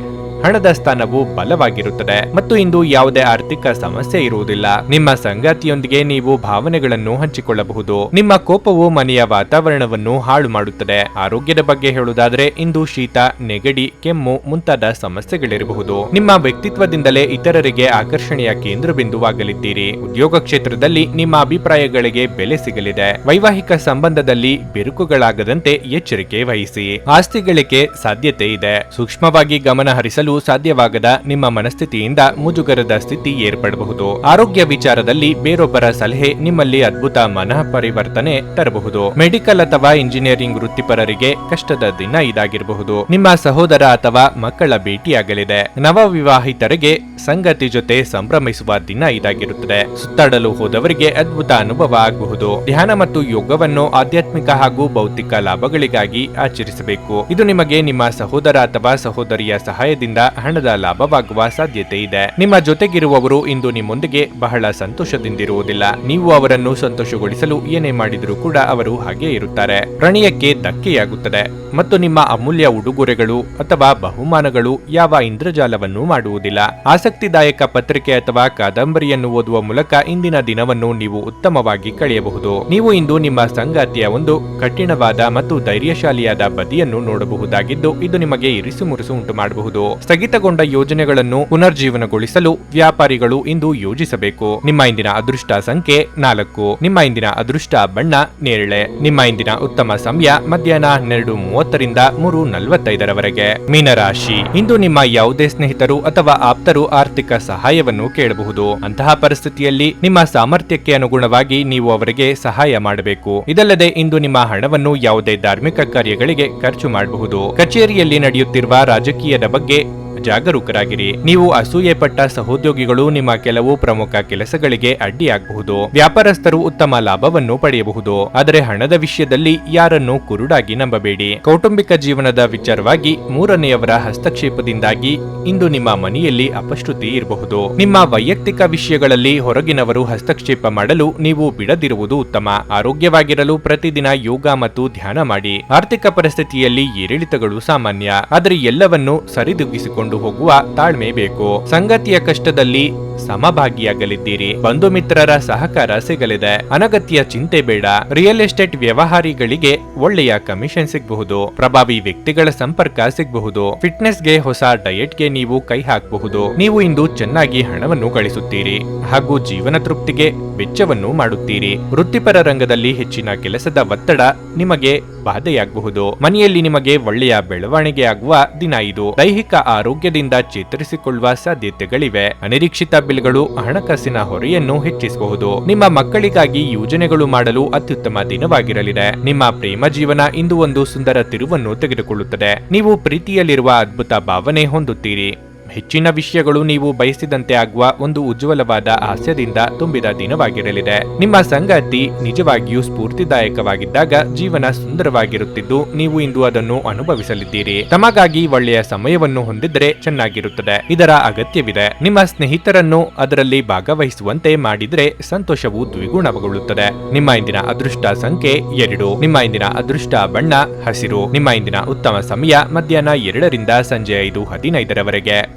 Speaker 1: ಹಣದ ಸ್ಥಾನವು ಬಲವಾಗಿರುತ್ತದೆ ಮತ್ತು ಇಂದು ಯಾವುದೇ ಆರ್ಥಿಕ ಸಮಸ್ಯೆ ಇರುವುದಿಲ್ಲ. ನಿಮ್ಮ ಸಂಗಾತಿಯೊಂದಿಗೆ ನೀವು ಭಾವನೆಗಳನ್ನು ಹಂಚಿಕೊಳ್ಳಬಹುದು. ನಿಮ್ಮ ಕೋಪವು ಮನೆಯ ವಾತಾವರಣವನ್ನು ಹಾಳು ಮಾಡುತ್ತದೆ. ಆರೋಗ್ಯದ ಬಗ್ಗೆ ಹೇಳುವುದಾದರೆ ಇಂದು ಶೀತ, ನೆಗಡಿ, ಕೆಮ್ಮು ಮುಂತಾದ ಸಮಸ್ಯೆಗಳಿರಬಹುದು. ನಿಮ್ಮ ವ್ಯಕ್ತಿತ್ವದಿಂದಲೇ ಇತರರಿಗೆ ಆಕರ್ಷಣೆಯ ಕೇಂದ್ರ ಬಿಂದುವಾಗಲಿದ್ದೀರಿ ಉದ್ಯೋಗ ಕ್ಷೇತ್ರದಲ್ಲಿ ನಿಮ್ಮ ಅಭಿಪ್ರಾಯಗಳಿಗೆ ಬೆಲೆ ಸಿಗಲಿದೆ. ವೈವಾಹಿಕ ಸಂಬಂಧದಲ್ಲಿ ಬಿರುಕುಗಳಾಗದಂತೆ ಎಚ್ಚರಿಕೆ ವಹಿಸಿ. ಆಸ್ತಿಗಳಿಗೆ ಸಾಧ್ಯತೆ ಇದೆ. ಸೂಕ್ಷ್ಮವಾಗಿ ಗಮನ ಹರಿಸಲು ಸಾಧ್ಯವಾಗದ ನಿಮ್ಮ ಮನಸ್ಥಿತಿಯಿಂದ ಮುಜುಗರದ ಸ್ಥಿತಿ ಏರ್ಪಡಬಹುದು. ಆರೋಗ್ಯ ವಿಚಾರದಲ್ಲಿ ಬೇರೊಬ್ಬರ ಸಲಹೆ ನಿಮ್ಮಲ್ಲಿ ಅದ್ಭುತ ಮನಃ ಪರಿವರ್ತನೆ ತರಬಹುದು. ಮೆಡಿಕಲ್ ಅಥವಾ ಇಂಜಿನಿಯರಿಂಗ್ ವೃತ್ತಿಪರರಿಗೆ ಕಷ್ಟದ ದಿನ ಇದಾಗಿರಬಹುದು. ನಿಮ್ಮ ಸಹೋದರ ಅಥವಾ ಮಕ್ಕಳ ಭೇಟಿಯಾಗಲಿದೆ. ನವ ವಿವಾಹಿತರಿಗೆ ಸಂಗತಿ ಜೊತೆ ಸಂಭ್ರಮಿಸುವ ದಿನ ಇದಾಗಿರುತ್ತದೆ. ಸುತ್ತಾಡಲು ಹೋದವರಿಗೆ ಅದ್ಭುತ ಅನುಭವ ಆಗಬಹುದು. ಧ್ಯಾನ ಮತ್ತು ಯೋಗವನ್ನು ಆಧ್ಯಾತ್ಮಿಕ ಹಾಗೂ ಭೌತಿಕ ಲಾಭಗಳಿಗಾಗಿ ಆಚರಿಸಬೇಕು. ಇದು ನಿಮಗೆ ನಿಮ್ಮ ಸಹೋದರ ಅಥವಾ ಸಹೋದರಿಯ ಸಹಾಯದಿಂದ ಹಣದ ಲಾಭವಾಗುವ ಸಾಧ್ಯತೆ ಇದೆ. ನಿಮ್ಮ ಜೊತೆಗಿರುವವರು ಇಂದು ನಿಮ್ಮೊಂದಿಗೆ ಬಹಳ ಸಂತೋಷದಿಂದಿರುವುದಿಲ್ಲ. ನೀವು ಅವರನ್ನು ಸಂತೋಷಗೊಳಿಸಲು ಏನೇ ಮಾಡಿದರೂ ಕೂಡ ಅವರು ಹಾಗೆ ಇರುತ್ತಾರೆ. ಪ್ರಣಯಕ್ಕೆ ಧಕ್ಕೆಯಾಗುತ್ತದೆ. ಮತ್ತು ನಿಮ್ಮ ಅಮೂಲ್ಯ ಉಡುಗೊರೆಗಳು ಅಥವಾ ಬಹುಮಾನಗಳು ಯಾವ ಇಂದ್ರಜಾಲವನ್ನು ಮಾಡುವುದಿಲ್ಲ. ಆಸಕ್ತಿದಾಯಕ ಪತ್ರಿಕೆ ಅಥವಾ ಕಾದಂಬರಿಯನ್ನು ಓದುವ ಮೂಲಕ ಇಂದಿನ ದಿನವನ್ನು ನೀವು ಉತ್ತಮವಾಗಿ ಕಳೆಯಬಹುದು. ನೀವು ಇಂದು ನಿಮ್ಮ ಸಂಗಾತಿಯ ಒಂದು ಕಠಿಣವಾದ ಮತ್ತು ಧೈರ್ಯಶಾಲಿಯಾದ ಬದಿಯನ್ನು ನೋಡಬಹುದಾಗಿದ್ದು, ಇದು ನಿಮಗೆ ಇರಿಸು ಮುರುಸು ಉಂಟು ಮಾಡಬಹುದು ಸ್ಥಗಿತಗೊಂಡ ಯೋಜನೆಗಳನ್ನು ಪುನರ್ಜೀವನಗೊಳಿಸಲು ವ್ಯಾಪಾರಿಗಳು ಇಂದು ಯೋಜಿಸಬೇಕು. ನಿಮ್ಮ ಇಂದಿನ ಅದೃಷ್ಟ ಸಂಖ್ಯೆ ನಾಲ್ಕು. ನಿಮ್ಮ ಇಂದಿನ ಅದೃಷ್ಟ ಬಣ್ಣ ನೇರಳೆ. ನಿಮ್ಮ ಇಂದಿನ ಉತ್ತಮ ಸಮಯ ಮಧ್ಯಾಹ್ನ ಹನ್ನೆರಡು ಮೂವತ್ತರಿಂದ ಮೂರು ನಲವತ್ತೈದರವರೆಗೆ. ಮೀನರಾಶಿ. ಇಂದು ನಿಮ್ಮ ಯಾವುದೇ ಸ್ನೇಹಿತರು ಅಥವಾ ಆಪ್ತರು ಆರ್ಥಿಕ ಸಹಾಯವನ್ನು ಕೇಳಬಹುದು. ಅಂತಹ ಪರಿಸ್ಥಿತಿಯಲ್ಲಿ ನಿಮ್ಮ ಸಾಮರ್ಥ್ಯಕ್ಕೆ ಅನುಗುಣವಾಗಿ ನೀವು ಅವರಿಗೆ ಸಹಾಯ ಮಾಡಬೇಕು. ಇದಲ್ಲದೆ ಇಂದು ನಿಮ್ಮ ಹಣವನ್ನು ಯಾವುದೇ ಧಾರ್ಮಿಕ ಕಾರ್ಯಗಳಿಗೆ ಖರ್ಚು ಮಾಡಬಹುದು. ಕಚೇರಿಯಲ್ಲಿ ನಡೆಯುತ್ತಿರುವ ರಾಜಕೀಯದ ಬಗ್ಗೆ ಜಾಗರೂಕರಾಗಿರಿ. ನೀವು ಅಸೂಯೆ ಪಟ್ಟ ಸಹೋದ್ಯೋಗಿಗಳು ನಿಮ್ಮ ಕೆಲವು ಪ್ರಮುಖ ಕೆಲಸಗಳಿಗೆ ಅಡ್ಡಿಯಾಗಬಹುದು. ವ್ಯಾಪಾರಸ್ಥರು ಉತ್ತಮ ಲಾಭವನ್ನು ಪಡೆಯಬಹುದು. ಆದರೆ ಹಣದ ವಿಷಯದಲ್ಲಿ ಯಾರನ್ನು ಕುರುಡಾಗಿ ನಂಬಬೇಡಿ. ಕೌಟುಂಬಿಕ ಜೀವನದ ವಿಚಾರವಾಗಿ ಮೂರನೆಯವರ ಹಸ್ತಕ್ಷೇಪದಿಂದಾಗಿ ಇಂದು ನಿಮ್ಮ ಮನೆಯಲ್ಲಿ ಅಪಶ್ರುತಿ ಇರಬಹುದು. ನಿಮ್ಮ ವೈಯಕ್ತಿಕ ವಿಷಯಗಳಲ್ಲಿ ಹೊರಗಿನವರು ಹಸ್ತಕ್ಷೇಪ ಮಾಡಲು ನೀವು ಬಿಡದಿರುವುದು ಉತ್ತಮ. ಆರೋಗ್ಯವಾಗಿರಲು ಪ್ರತಿದಿನ ಯೋಗ ಮತ್ತು ಧ್ಯಾನ ಮಾಡಿ. ಆರ್ಥಿಕ ಪರಿಸ್ಥಿತಿಯಲ್ಲಿ ಏರಿಳಿತಗಳು ಸಾಮಾನ್ಯ. ಆದರೆ ಎಲ್ಲವನ್ನೂ ಸರಿದೂಗಿಸಿಕೊಂಡು ಹೋಗುವ ತಾಳ್ಮೆ ಬೇಕು. ಸಂಗತಿಯ ಕಷ್ಟದಲ್ಲಿ ಸಮಭಾಗಿಯಾಗಲಿದ್ದೀರಿ. ಬಂಧು ಮಿತ್ರರ ಸಹಕಾರ ಸಿಗಲಿದೆ. ಅನಗತ್ಯ ಚಿಂತೆ ಬೇಡ. ರಿಯಲ್ ಎಸ್ಟೇಟ್ ವ್ಯವಹಾರಿಗಳಿಗೆ ಒಳ್ಳೆಯ ಕಮಿಷನ್ ಸಿಗಬಹುದು. ಪ್ರಭಾವಿ ವ್ಯಕ್ತಿಗಳ ಸಂಪರ್ಕ ಸಿಗಬಹುದು. ಫಿಟ್ನೆಸ್ಗೆ ಹೊಸ ಡಯೆಟ್ಗೆ ನೀವು ಕೈ ಹಾಕಬಹುದು. ನೀವು ಇಂದು ಚೆನ್ನಾಗಿ ಹಣವನ್ನು ಗಳಿಸುತ್ತೀರಿ. ಹಾಗೂ ಜೀವನ ತೃಪ್ತಿಗೆ ವೆಚ್ಚವನ್ನು ಮಾಡುತ್ತೀರಿ. ವೃತ್ತಿಪರ ರಂಗದಲ್ಲಿ ಹೆಚ್ಚಿನ ಕೆಲಸದ ಒತ್ತಡ ನಿಮಗೆ ಬಾಧೆಯಾಗಬಹುದು. ಮನೆಯಲ್ಲಿ ನಿಮಗೆ ಒಳ್ಳೆಯ ಬೆಳವಣಿಗೆ ಆಗುವ ದಿನ ಇದು. ದೈಹಿಕ ಆರೋಗ್ಯದಿಂದ ಚೇತರಿಸಿಕೊಳ್ಳುವ ಸಾಧ್ಯತೆಗಳಿವೆ. ಅನಿರೀಕ್ಷಿತ ಬಿಲ್ಗಳು ಹಣಕಾಸಿನ ಹೊರೆಯನ್ನು ಹೆಚ್ಚಿಸಬಹುದು. ನಿಮ್ಮ ಮಕ್ಕಳಿಗಾಗಿ ಯೋಜನೆಗಳು ಮಾಡಲು ಅತ್ಯುತ್ತಮ ದಿನವಾಗಿರಲಿದೆ. ನಿಮ್ಮ ಪ್ರೇಮ ಜೀವನ ಇಂದು ಒಂದು ಸುಂದರ ತಿರುವನ್ನು ತೆಗೆದುಕೊಳ್ಳುತ್ತದೆ. ನೀವು ಪ್ರೀತಿಯಲ್ಲಿರುವ ಅದ್ಭುತ ಭಾವನೆ ಹೊಂದುತ್ತೀರಿ. ಹೆಚ್ಚಿನ ವಿಷಯಗಳು ನೀವು ಬಯಸಿದಂತೆ ಆಗುವ ಒಂದು ಉಜ್ವಲವಾದ ಹಾಸ್ಯದಿಂದ ತುಂಬಿದ ದಿನವಾಗಿರಲಿದೆ. ನಿಮ್ಮ ಸಂಗಾತಿ ನಿಜವಾಗಿಯೂ ಸ್ಫೂರ್ತಿದಾಯಕವಾಗಿದ್ದಾಗ ಜೀವನ ಸುಂದರವಾಗಿರುತ್ತಿದ್ದು, ನೀವು ಇಂದು ಅದನ್ನು ಅನುಭವಿಸಲಿದ್ದೀರಿ. ತಮಗಾಗಿ ಒಳ್ಳೆಯ ಸಮಯವನ್ನು ಹೊಂದಿದ್ರೆ ಚೆನ್ನಾಗಿರುತ್ತದೆ. ಇದರ ಅಗತ್ಯವಿದೆ. ನಿಮ್ಮ ಸ್ನೇಹಿತರನ್ನು ಅದರಲ್ಲಿ ಭಾಗವಹಿಸುವಂತೆ ಮಾಡಿದ್ರೆ ಸಂತೋಷವು ದ್ವಿಗುಣಗೊಳ್ಳುತ್ತದೆ. ನಿಮ್ಮ ಇಂದಿನ ಅದೃಷ್ಟ ಸಂಖ್ಯೆ ಎರಡು. ನಿಮ್ಮ ಇಂದಿನ ಅದೃಷ್ಟ ಬಣ್ಣ ಹಸಿರು. ನಿಮ್ಮ ಇಂದಿನ ಉತ್ತಮ ಸಮಯ ಮಧ್ಯಾಹ್ನ ಎರಡರಿಂದ ಸಂಜೆ ಐದು ಹದಿನೈದರವರೆಗೆ.